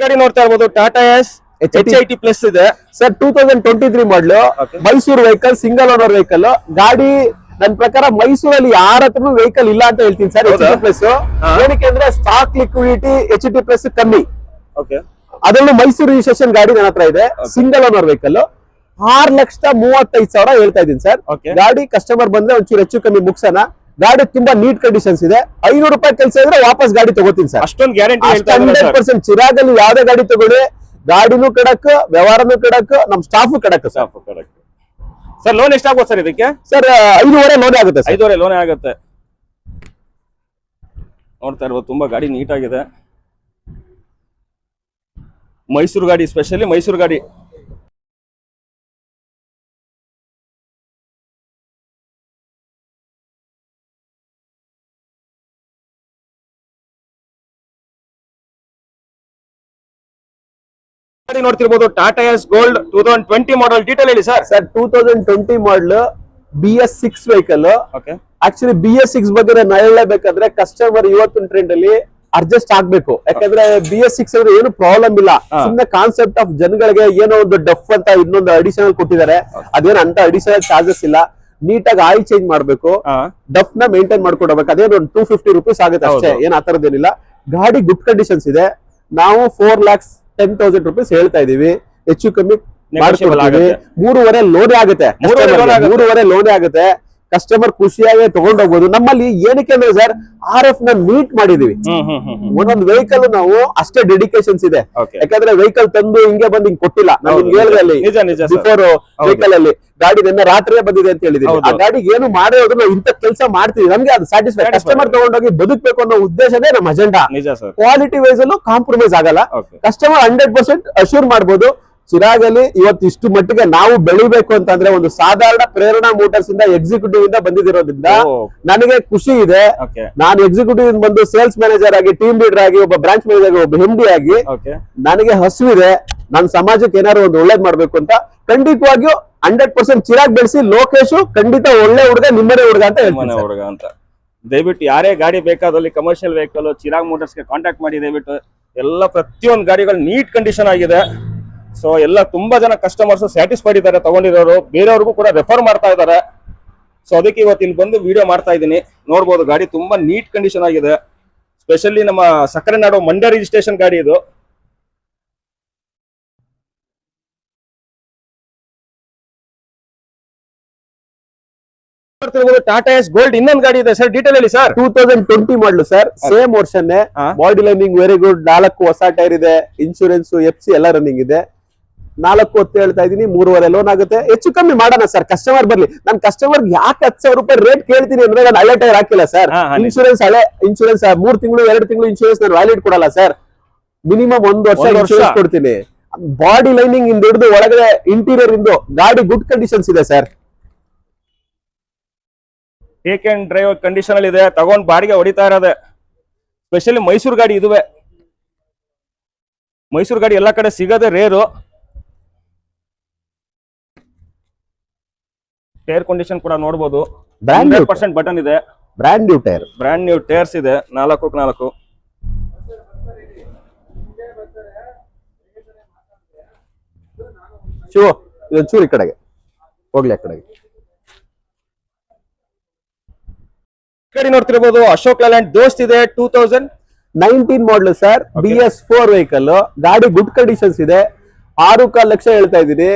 ಗಾಡಿ ನೋಡ್ತಾ ಇರ್ಬೋದು Tata Ace H I T plus ಇದೆ. Sir two thousand twenty three model. Mysuru vehicle single owner vehicle ಗಾಡಿ ನನ್ನ ಪ್ರಕಾರ ಮೈಸೂರಲ್ಲಿ ಯಾರ ಹತ್ರನೂ ವೆಹಿಕಲ್ ಇಲ್ಲ ಅಂತ ಹೇಳ್ತೀನಿ ಸರ್ ಎಚ್ ಟಿ ಪ್ಲಸ್. ಏನಕ್ಕೆ ಅಂದ್ರೆ stock liquidity H T plus ಕಮ್ಮಿ. ಓಕೆ ಅದರಲ್ಲೂ ಮೈಸೂರು ರಿಜಿಸ್ಟ್ರೇಷನ್ ಗಾಡಿ ನನ್ನ ಹತ್ರ ಇದೆ ಸಿಂಗಲ್ ಓನರ್ ವೆಹಿಕಲ್ ಆರ್ ಲಕ್ಷದ ಮೂವತ್ತೈದು ಸಾವಿರ ಹೇಳ್ತಾ ಇದೀನಿ ಸರ್. ಗಾಡಿ ಕಸ್ಟಮರ್ ಬಂದ್ರೆ ಒಂಚೂರು ಹೆಚ್ಚು ಕಮ್ಮಿ ಮುಗ್ಸೋಣ. ಗಾಡಿ ತುಂಬಾ ನೀಟ್ ಕಂಡೀಷನ್ಸ್ ಇದೆ. ಐನೂರು ರೂಪಾಯಿ ಕೆಲಸ ಇದ್ರೆ ವಾಪಸ್ ಗಾಡಿ ತಗೋತೀನಿ ಸರ್. ಅಷ್ಟೊಂದು ಗ್ಯಾರಂಟಿ ಹಂಡ್ರೆಡ್ ಪರ್ಸೆಂಟ್ ಚಿರಾಗಲ್ಲಿ ಯಾವ್ದೇ ಗಾಡಿ ತಗೊಳ್ಳಿ ಗಾಡಿನೂ ಕಡಕ್ ವ್ಯವಹಾರನೂ ಕಡಕ್ ನಮ್ ಸ್ಟಾಫ್ ಕಡಕ್ ಸ್ಟಾಫ್ ಕಡಕ್. ಸರ್ ಲೋನ್ ಎಷ್ಟಾಗ್ಬೋದು ಸರ್ ಇದಕ್ಕೆ? ಸರ್ ಐದೂವರೆ ಲೋನ್ ಆಗುತ್ತೆ ಐದೂವರೆ ಲೋನ್ ಆಗುತ್ತೆ. ನೋಡ್ತಾ ಇರ್ಬೋದು ತುಂಬಾ ಗಾಡಿ ನೀಟ್ ಆಗಿದೆ ಮೈಸೂರು ಗಾಡಿ ಸ್ಪೆಷಲಿ ಮೈಸೂರು ಗಾಡಿ. ಗಾಡಿ ನೋಡ್ತಿರ್ಬೋದು? Tata Ace gold two thousand twenty model detail ಹೇಳಿ sir sir two thousand twenty model B S six vehicle actually B S six ಬಗ್ಗೆ ನಾನು ಹೇಳಬೇಕಾದ್ರೆ ಕಸ್ಟಮರ್ ಇವತ್ತಿನ ಟ್ರೆಂಡ್ ಅಲ್ಲಿ ಅಡ್ಜಸ್ಟ್ ಆಗ್ಬೇಕು. ಯಾಕಂದ್ರೆ ಬಿ ಎಸ್ ಸಿಕ್ಸ್ ಅಂದ್ರೆ ಏನು ಪ್ರಾಬ್ಲಮ್ ಇಲ್ಲ. ಸುಮ್ನೆ ಕಾನ್ಸೆಪ್ಟ್ ಆಫ್ ಜನಗಳಿಗೆ ಏನೋ ಒಂದು ಡಫ್ ಅಂತ ಇನ್ನೊಂದು ಅಡಿಷನಲ್ ಕೊಟ್ಟಿದ್ದಾರೆ. ಅದೇನು ಅಂತ ಅಡಿಷನಲ್ ಚಾರ್ಜಸ್ ಇಲ್ಲ. ನೀಟಾಗಿ ಆಯಿಲ್ ಚೇಂಜ್ ಮಾಡ್ಬೇಕು. ಡಫ್ನ ಮೇಂಟೈನ್ ಮಾಡ್ಕೊಡ್ಬೇಕು. ಅದೇನು ಒಂದು ಟೂ ಫಿಫ್ಟಿ ರುಪೀಸ್ ಆಗುತ್ತೆ ಅಷ್ಟೇ. ಏನ್ ಆ ತರದ್ದೇನಿಲ್ಲ. ಗಾಡಿ ಗುಡ್ ಕಂಡೀಷನ್ಸ್ ಇದೆ. ನಾವು four lakhs ten thousand rupees ಹೇಳ್ತಾ ಇದೀವಿ ಹೆಚ್ಚು ಕಮ್ಮಿ ಮಾಡ್ಕೊಡ್ತೀವಿ. ಮೂರುವರೆ ಲೋನೇ. ಆಗುತ್ತೆ. ಮೂರುವರೆ ಲೋನೇ ಆಗುತ್ತೆ ಕಸ್ಟಮರ್ ಖುಷಿಯಾಗಿ ತಗೊಂಡೋಗ್ಬೋದು ನಮ್ಮಲ್ಲಿ ಏನಕ್ಕೆ ಅಂದ್ರೆ ಸರ್ ಆರ್ ಎಫ್ನ ಮೀಟ್ ಮಾಡಿದೀವಿ. ಒಂದೊಂದು ವೆಹಿಕಲ್ ನಾವು ಅಷ್ಟೇ ಡೆಡಿಕೇಶನ್ಸ್ ಇದೆ. ಯಾಕಂದ್ರೆ ವೆಹಿಕಲ್ ತಂದು ಹಿಂಗೆ ಬಂದು ಹಿಂಗ್ ಕೊಟ್ಟಿಲ್ಲ. ಹೇಳಿದೆ ಅಲ್ಲಿ ಬಿಫೋರ್ ವೆಹಿಕಲ್ ಅಲ್ಲಿ ಗಾಡಿ ನಿನ್ನೆ ರಾತ್ರಿಯೇ ಬಂದಿದೆ ಅಂತ ಹೇಳಿದ್ರು ಆ ಗಾಡಿಗೆ ಏನು ಮಾಡಿರೋದು ನಾವು ಇಂಥ ಕೆಲಸ ಮಾಡ್ತೀವಿ. ನಮ್ಗೆ ಅದು ಸ್ಯಾಟಿಸ್ಫೈ. ಕಸ್ಟಮರ್ ತಗೊಂಡೋಗಿ ಬದುಕಬೇಕು ಅನ್ನೋ ಉದ್ದೇಶನೇ ನಮ್ಮ ಅಜೆಂಡಾ ಕ್ವಾಲಿಟಿ ವೈಸ್ ಅಲ್ಲೂ ಕಾಂಪ್ರಮೈಸ್ ಆಗಲ್ಲ. ಕಸ್ಟಮರ್ ಹಂಡ್ರೆಡ್ ಪರ್ಸೆಂಟ್ ಅಶ್ಯೂರ್ ಚಿರಾಗಲ್ಲಿ ಇವತ್ತು ಇಷ್ಟು ಮಟ್ಟಿಗೆ ನಾವು ಬೆಳಿಬೇಕು ಅಂತಂದ್ರೆ ಒಂದು ಸಾಧಾರಣ ಪ್ರೇರಣಾ ಮೋಟರ್ಸ್ ಇಂದ ಎಕ್ಸಿಕ್ಯೂಟಿವ್ ಇಂದ ಬಂದಿರೋದ್ರಿಂದ ನನಗೆ ಖುಷಿ ಇದೆ. ನಾನು ಎಕ್ಸಿಕ್ಯೂಟಿವ್ ಇಂದ ಬಂದು ಸೇಲ್ಸ್ ಮ್ಯಾನೇಜರ್ ಆಗಿ ಟೀಮ್ ಲೀಡರ್ ಆಗಿ ಒಬ್ಬ ಬ್ರಾಂಚ್ ಮ್ಯಾನೇಜರ್ ಆಗಿ ಒಬ್ಬ ಎಂ ಡಿ ಆಗಿ ನನಗೆ ಹಸುವಿದೆ ನನ್ನ ಸಮಾಜಕ್ಕೆ ಏನಾದ್ರು ಒಂದು ಒಳ್ಳೇದ್ ಮಾಡ್ಬೇಕು ಅಂತ ಖಂಡಿತವಾಗಿಯೂ ಹಂಡ್ರೆಡ್ ಪರ್ಸೆಂಟ್ ಚಿರಾಗ್ ಬೆಳೆಸಿ ಲೋಕೇಶು ಖಂಡಿತ ಒಳ್ಳೆ ಹುಡುಗ ನಿಮ್ಮನೆ ಹುಡುಗ ಅಂತ ಹೇಳ್ತೀನಿ. ಹುಡುಗ ಅಂತ. ದಯವಿಟ್ಟು ಯಾರೇ ಗಾಡಿ ಬೇಕಾದಲ್ಲಿ ಕಮರ್ಷಿಯಲ್ ವೆಹಿಕಲ್ ಚಿರಾಗ್ ಮೋಟರ್ಸ್ಗೆ ಕಾಂಟ್ಯಾಕ್ಟ್ ಮಾಡಿ ದಯವಿಟ್ಟು. ಎಲ್ಲ ಪ್ರತಿಯೊಂದು ಗಾಡಿಗಳು ನೀಟ್ ಕಂಡೀಷನ್ ಆಗಿದೆ. ಸೊ ಎಲ್ಲ ತುಂಬಾ ಜನ ಕಸ್ಟಮರ್ಸ್ ಸ್ಯಾಟಿಸ್ಫೈಡ್ ಇದ್ದಾರೆ ತಗೊಂಡಿರೋರು. ಬೇರೆಯವ್ರಿಗೂ ಕೂಡ ರೆಫರ್ ಮಾಡ್ತಾ ಇದ್ದಾರೆ. ಸೊ ಅದಕ್ಕೆ ಇವತ್ತು ಇಲ್ಲಿ ಬಂದು ವಿಡಿಯೋ ಮಾಡ್ತಾ ಇದ್ದೀನಿ. ನೋಡ್ಬೋದು ಗಾಡಿ ತುಂಬಾ ನೀಟ್ ಕಂಡೀಷನ್ ಆಗಿದೆ. ಸ್ಪೆಷಲಿ ನಮ್ಮ ಸಕ್ಕರೆ ನಾಡು ಮಂಡ್ಯ ರಿಜಿಸ್ಟ್ರೇಷನ್ ಗಾಡಿ ಇದು. ಟಾಟಾ ಎಸ್ ಗೋಲ್ಡ್ ಇನ್ನೊಂದು ಗಾಡಿ ಇದೆ. ಸರ್ ಡೀಟೇಲ್ ಹೇಳಿ sir two thousand twenty model sir same version. Body lining very good ನಾಲ್ಕು ಹೊಸ ಟೈರ್ ಇದೆ. ಇನ್ಶೂರೆನ್ಸ್ ಎಫ್ ಸಿ ಎಲ್ಲ ರನ್ನಿಂಗ್ ಇದೆ. ನಾಲ್ಕು ಹೊತ್ತು ಹೇಳ್ತಾ ಇದೀನಿ ಮೂರುವರೆ ಲೋನ್ ಆಗುತ್ತೆ. ಹೆಚ್ಚು ಕಮ್ಮಿ ಮಾಡೋಣ ಸರ್ ಕಸ್ಟಮರ್ ಬರ್ಲಿ. ನಾನು ಕಸ್ಟಮರ್ ಯಾಕೆ ಹತ್ತು ಸಾವಿರ ರೂಪಾಯಿ ರೇಟ್ ಕೇಳ್ತೀನಿ ಅಂದ್ರೆ ನಾನು ಹಳೆ ಟೈರ್ ಹಾಕಿಲ್ಲ ಸರ್ ಇನ್ಶೂರೆನ್ಸ್ ಹಳೆ ಇನ್ಶೂರೆನ್ಸ್ ಮೂರ್ ತಿಂಗಳು ಎರಡು ತಿಂಗಳು ಇನ್ಶೂರೆನ್ಸ್ ನಾನು ವ್ಯಾಲಿಡ್ ಕೊಡಲ್ಲ ಸರ್ ಮಿನಿಮಮ್ ಒಂದ್ ವರ್ಷ ವರ್ಷ. ಇನ್ಶೂರೆನ್ಸ್ ಕೊಡ್ತೀನಿ. ಬಾಡಿ ಲೈನಿಂಗ್ ಇಂದ ಹಿಡಿದು ಒಳಗಡೆ ಇಂಟೀರಿಯರ್ ಇಂದು ಗಾಡಿ ಗುಡ್ ಕಂಡೀಷನ್ಸ್ ಇದೆ sir take and drive condition ಅಲ್ಲಿ ಇದೆ. ತಗೊಂಡ್ ಬಾಡಿಗೆ ಹೊಡಿತಾ ಇರೋದೆ. ಸ್ಪೆಷಲಿ ಮೈಸೂರು ಗಾಡಿ ಇದುವೆ. ಮೈಸೂರು ಗಾಡಿ ಎಲ್ಲ ಕಡೆ ಸಿಗೋದೇ ರೇರು ಟೈರ್ ಕಂಡೀಷನ್ ಕೂಡ ನೋಡಬಹುದು brand new hundred percent button ಇದೆ. Brand new tyre brand new tyres ಇದೆ. ನಾಲ್ಕು ನಾಲ್ಕು. ಶಿವ ಇದೊಂಚೂರು ಈ ಕಡೆಗೆ. ಹೋಗ್ಲಿ ಆ ಕಡೆಗೆ. ಕಡೆ ನೋಡ್ತಿರ್ಬೋದು ಅಶೋಕ್ ಲೇಲ್ಯಾಂಡ್ ದೋಸ್ತ್ ಇದೆ two thousand nineteen model sir B S four vehicle ಗಾಡಿ ಗುಡ್ ಕಂಡೀಷನ್ಸ್ ಇದೆ. ಆರು ಕಾಲ್ ಲಕ್ಷ ಹೇಳ್ತಾ ಇದ್ದೀನಿ.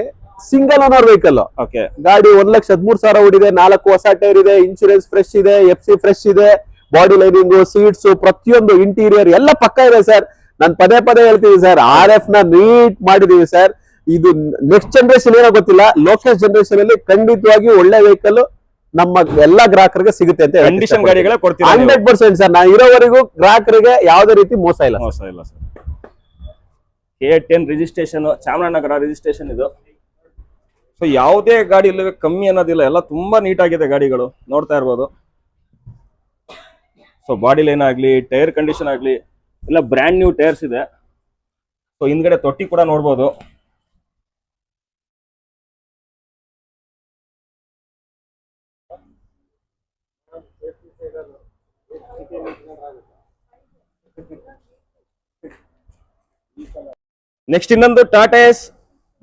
ಸಿಂಗಲ್ ಓನರ್ ವೆಹಿಕಲ್ ಓಕೆ ಗಾಡಿ ಒಂದ್ ಲಕ್ಷ ಹದಿಮೂರು ಸಾವಿರ ಓಡಿದೆ ನಾಲ್ಕು ಹೊಸ ಟೈರ್ ಇದೆ ಇನ್ಶೂರೆನ್ಸ್ ಫ್ರೆಶ್ ಇದೆ ಎಫ್ ಸಿ ಫ್ರೆಶ್ ಇದೆ ಬಾಡಿ ಲೈನಿಂಗ್ ಸೀಟ್ಸ್ ಪ್ರತಿಯೊಂದು ಇಂಟೀರಿಯರ್ ಎಲ್ಲ ಪಕ್ಕ ಇದೆ ಸರ್ ನಾನು ಪದೇ ಪದೇ ಹೇಳ್ತೀವಿ ಸರ್ ಆರ್ ಎಫ್ನ ನೀಟ್ ಮಾಡಿದೀವಿ ಸರ್ ಇದು ನೆಕ್ಸ್ಟ್ ಜನರೇಷನ್ ಏನೋ ಗೊತ್ತಿಲ್ಲ ಲೋಕಲ್ ಜನರೇಷನ್ ಅಲ್ಲಿ ಖಂಡಿತವಾಗಿ ಒಳ್ಳೆ ವೆಹಿಕಲ್ ನಮ್ಮ ಎಲ್ಲಾ ಗ್ರಾಹಕರಿಗೆ ಸಿಗುತ್ತೆ ಅಂತ? ಹಂಡ್ರೆಡ್ ಪರ್ಸೆಂಟ್ ಸರ್ ನಾ ಇರೋವರೆಗೂ ಗ್ರಾಹಕರಿಗೆ ಯಾವುದೇ ರೀತಿ ಮೋಸ ಇಲ್ಲ ಮೋಸ ಇಲ್ಲ sir K ten registration Chamarajanagar registration ಇದು. ಸೊ ಯಾವುದೇ ಗಾಡಿ ಇಲ್ಲವೇ ಕಮ್ಮಿ ಅನ್ನೋದಿಲ್ಲ. ಎಲ್ಲ ತುಂಬಾ ನೀಟ್ ಆಗಿದೆ ಗಾಡಿಗಳು. ನೋಡ್ತಾ ಇರ್ಬೋದು. ಸೊ ಬಾಡಿ ಲೈನ್ ಆಗ್ಲಿ ಟೈರ್ ಕಂಡೀಷನ್ ಆಗ್ಲಿ, ಎಲ್ಲ ಬ್ರ್ಯಾಂಡ್ ನ್ಯೂ ಟೈರ್ಸ್ ಇದೆ. ಸೊ ಹಿಂದ್ಗಡೆ ತೊಟ್ಟಿ ಕೂಡ ನೋಡ್ಬೋದು. ನೆಕ್ಸ್ಟ್ ಇನ್ನೊಂದು ಟಾಟಾ ಎಸ್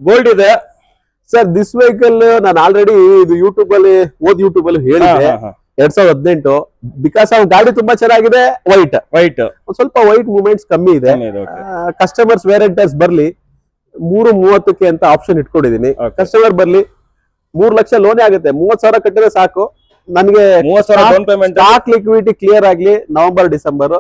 ಗೋಲ್ಡ್ ಇದೆ. ಸರ್ ದಿಸ್ ವೆಹಿಕಲ್ ನಾನು ಆಲ್ರೆಡಿ ಇದು ಯೂಟ್ಯೂಬ್ ಅಲ್ಲಿ ಓದ್ ಯೂಟ್ಯೂಬ್ ಅಲ್ಲಿ ಹೇಳಿದೆ. ಎರಡ್ ಸಾವಿರದ ಹದಿನೆಂಟು. ಬಿಕಾಸ್ ಅವ್ನ ಗಾಡಿ ತುಂಬಾ ಚೆನ್ನಾಗಿದೆ ವೈಟ್ ವೈಟ್ ಸ್ವಲ್ಪ ವೈಟ್ ಮೂಮೆಂಟ್ಸ್ ಕಮ್ಮಿ ಇದೆ. ಕಸ್ಟಮರ್ಸ್ ವೇರೆಂಟರ್ಸ್ ಬರ್ಲಿ. ಮೂರು ಮೂವತ್ತಕ್ಕೆ ಅಂತ ಆಪ್ಷನ್ ಇಟ್ಕೊಂಡಿದೀನಿ ಕಸ್ಟಮರ್ ಬರ್ಲಿ. ಮೂರ್ ಲಕ್ಷ ಲೋನ್ ಆಗುತ್ತೆ. ಮೂವತ್ ಸಾವಿರ ಕಟ್ಟಿದ್ರೆ ಸಾಕು. ನನಗೆ ಸ್ಟಾಕ್ ಲಿಕ್ವಿಡಿಟಿ ಕ್ಲಿಯರ್ ಆಗ್ಲಿ. ನವೆಂಬರ್ ಡಿಸೆಂಬರ್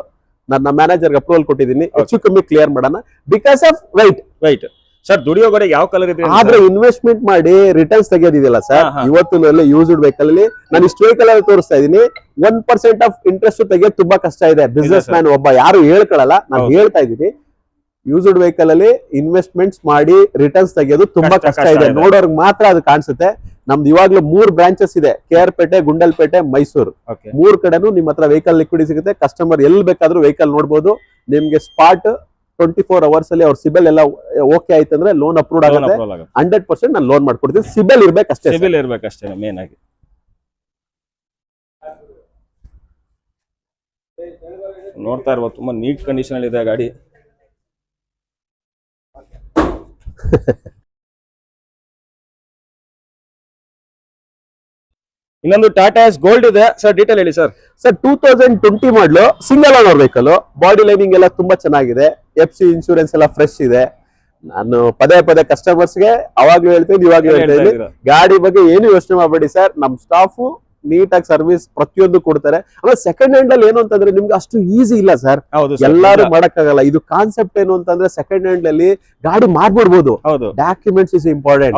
ನನ್ನ ಮ್ಯಾನೇಜರ್ ಅಪ್ರೂವಲ್ ಕೊಟ್ಟಿದ್ದೀನಿ. ಹೆಚ್ಚು ಕಮ್ಮಿ ಕ್ಲಿಯರ್ ಮಾಡೋಣ. Because of white white sir ದುಡಿಯೋ ಯಾವ ಕಲರ್ ಇದೆ ಆದ್ರೆ ಇನ್ವೆಸ್ಟ್ಮೆಂಟ್ ಮಾಡಿ ರಿಟರ್ನ್ಸ್ ತೆಗೆಯೋದಿದೆಯಲ್ಲ ಸರ್. ಇವತ್ತು ಯೂಸ್ಡ್ ವೆಹಿಕಲ್ ಅಲ್ಲಿ ನಾನು ಇಷ್ಟು ವೆಹಿಕಲ್ ಅಲ್ಲಿ ತೋರಿಸ್ತಾ ಇದೀನಿ ಒನ್ ಪರ್ಸೆಂಟ್ ಆಫ್ ಇಂಟ್ರೆಸ್ಟ್ ತೆಗೆಯೋದು ತುಂಬಾ ಕಷ್ಟ ಇದೆ. ಬಿಸ್ನೆಸ್ ಮ್ಯಾನ್ ಒಬ್ಬ ಯಾರು ಹೇಳ್ಕೊಳಲ್ಲ ನಾನು ಹೇಳ್ತಾ ಇದೀನಿ ಯೂಸ್ಡ್ ವೆಹಿಕಲ್ ಅಲ್ಲಿ ಇನ್ವೆಸ್ಟ್ಮೆಂಟ್ಸ್ ಮಾಡಿ ರಿಟರ್ನ್ಸ್ ತೆಗೆಯೋದು ತುಂಬಾ ಕಷ್ಟ, ಇದೆ. ನೋಡೋರ್ಗ್ ಮಾತ್ರ ಅದು ಕಾಣಿಸುತ್ತೆ. ನಮ್ದು ಇವಾಗ್ಲೂ ಮೂರ್ ಬ್ರಾಂಚಸ್ ಇದೆ. ಕೆ ಆರ್ ಪೇಟೆ ಗುಂಡಲ್ಪೇಟೆ ಮೈಸೂರು ಮೂರ್ ಕಡೆನೂ ನಿಮ್ಮ ಹತ್ರ ವೆಹಿಕಲ್ ಲಿಕ್ವಿಡಿ ಸಿಗುತ್ತೆ. ಕಸ್ಟಮರ್ ಎಲ್ಲಿ ಬೇಕಾದ್ರೂ ವೆಹಿಕಲ್ ನೋಡಬಹುದು ನಿಮ್ಗೆ ಸ್ಪಾಟ್ ಟ್ವೆಂಟಿ ಫೋರ್ ಅವರ್ಸ್ ಅಲ್ಲಿ ಅವ್ರ ಸಿಬಿಲ್ ಎಲ್ಲ ಓಕೆ ಆಯ್ತು ಅಂದ್ರೆ ಲೋನ್ ಅಪ್ರೂವ್ ಆಗುತ್ತೆ. ಹಂಡ್ರೆಡ್ ಪರ್ಸೆಂಟ್ ನಾನು ಲೋನ್ ಮಾಡ್ಕೊಡ್ತೀನಿ. ಸಿಬಿಲ್ ಇರ್ಬೇಕಷ್ಟೇ ಅಷ್ಟೇ ಸಿಬಿಲ್ ಇರ್ಬೇಕಷ್ಟೇ ಮೇನ್ ಆಗಿ. ನೋಡ್ತಾ ಇರ್ಬೋದು ತುಂಬಾ ನೀಟ್ ಕಂಡೀಷನ್ ಅಲ್ಲಿ ಇದೆ ಗಾಡಿ. ಇನ್ನೊಂದು ಟಾಟಾ ಎಸ್ ಗೋಲ್ಡ್ ಇದೆ. ಸರ್ ಡೀಟೇಲ್ ಹೇಳಿ sir sir two thousand twenty model single owner vehicle body lining ಎಲ್ಲ ತುಂಬಾ ಚೆನ್ನಾಗಿದೆ. ಎಫ್ ಸಿ ಇನ್ಶೂರೆನ್ಸ್ ಎಲ್ಲ ಫ್ರೆಶ್ ಇದೆ. ನಾನು ಪದೇ ಪದೇ ಕಸ್ಟಮರ್ಸ್ಗೆ ಗೆ ಅವಾಗ್ಲೂ ಹೇಳ್ತೀನಿ ಇವಾಗ್ಲೂ ಹೇಳ್ತಾ ಹೇಳ್ತಾ ಇದ್ದೀನಿ. ಗಾಡಿ ಬಗ್ಗೆ ಏನು ಯೋಚನೆ ಮಾಡಬೇಡಿ ಸರ್ ನಮ್ ಸ್ಟಾಫ್ ನೀಟಾಗಿ ಸರ್ವಿಸ್ ಪ್ರತಿಯೊಂದು ಕೊಡ್ತಾರೆ. ಆಮೇಲೆ ಸೆಕೆಂಡ್ ಹ್ಯಾಂಡ್ ಅಲ್ಲಿ ಏನು ಅಂತಂದ್ರೆ ನಿಮ್ಗೆ ಅಷ್ಟು ಈಸಿ ಇಲ್ಲ ಸರ್ ಎಲ್ಲಾರು. ಮಾಡಕ್ಕಾಗಲ್ಲ. ಇದು ಕಾನ್ಸೆಪ್ಟ್ ಏನು ಅಂತಂದ್ರೆ ಸೆಕೆಂಡ್ ಹ್ಯಾಂಡ್ ಅಲ್ಲಿ ಗಾಡಿ ಮಾಡ್ಬಿಡ್ಬೋದು ಡಾಕ್ಯುಮೆಂಟ್ಸ್ ಇಸ್ ಇಂಪಾರ್ಟೆಂಟ್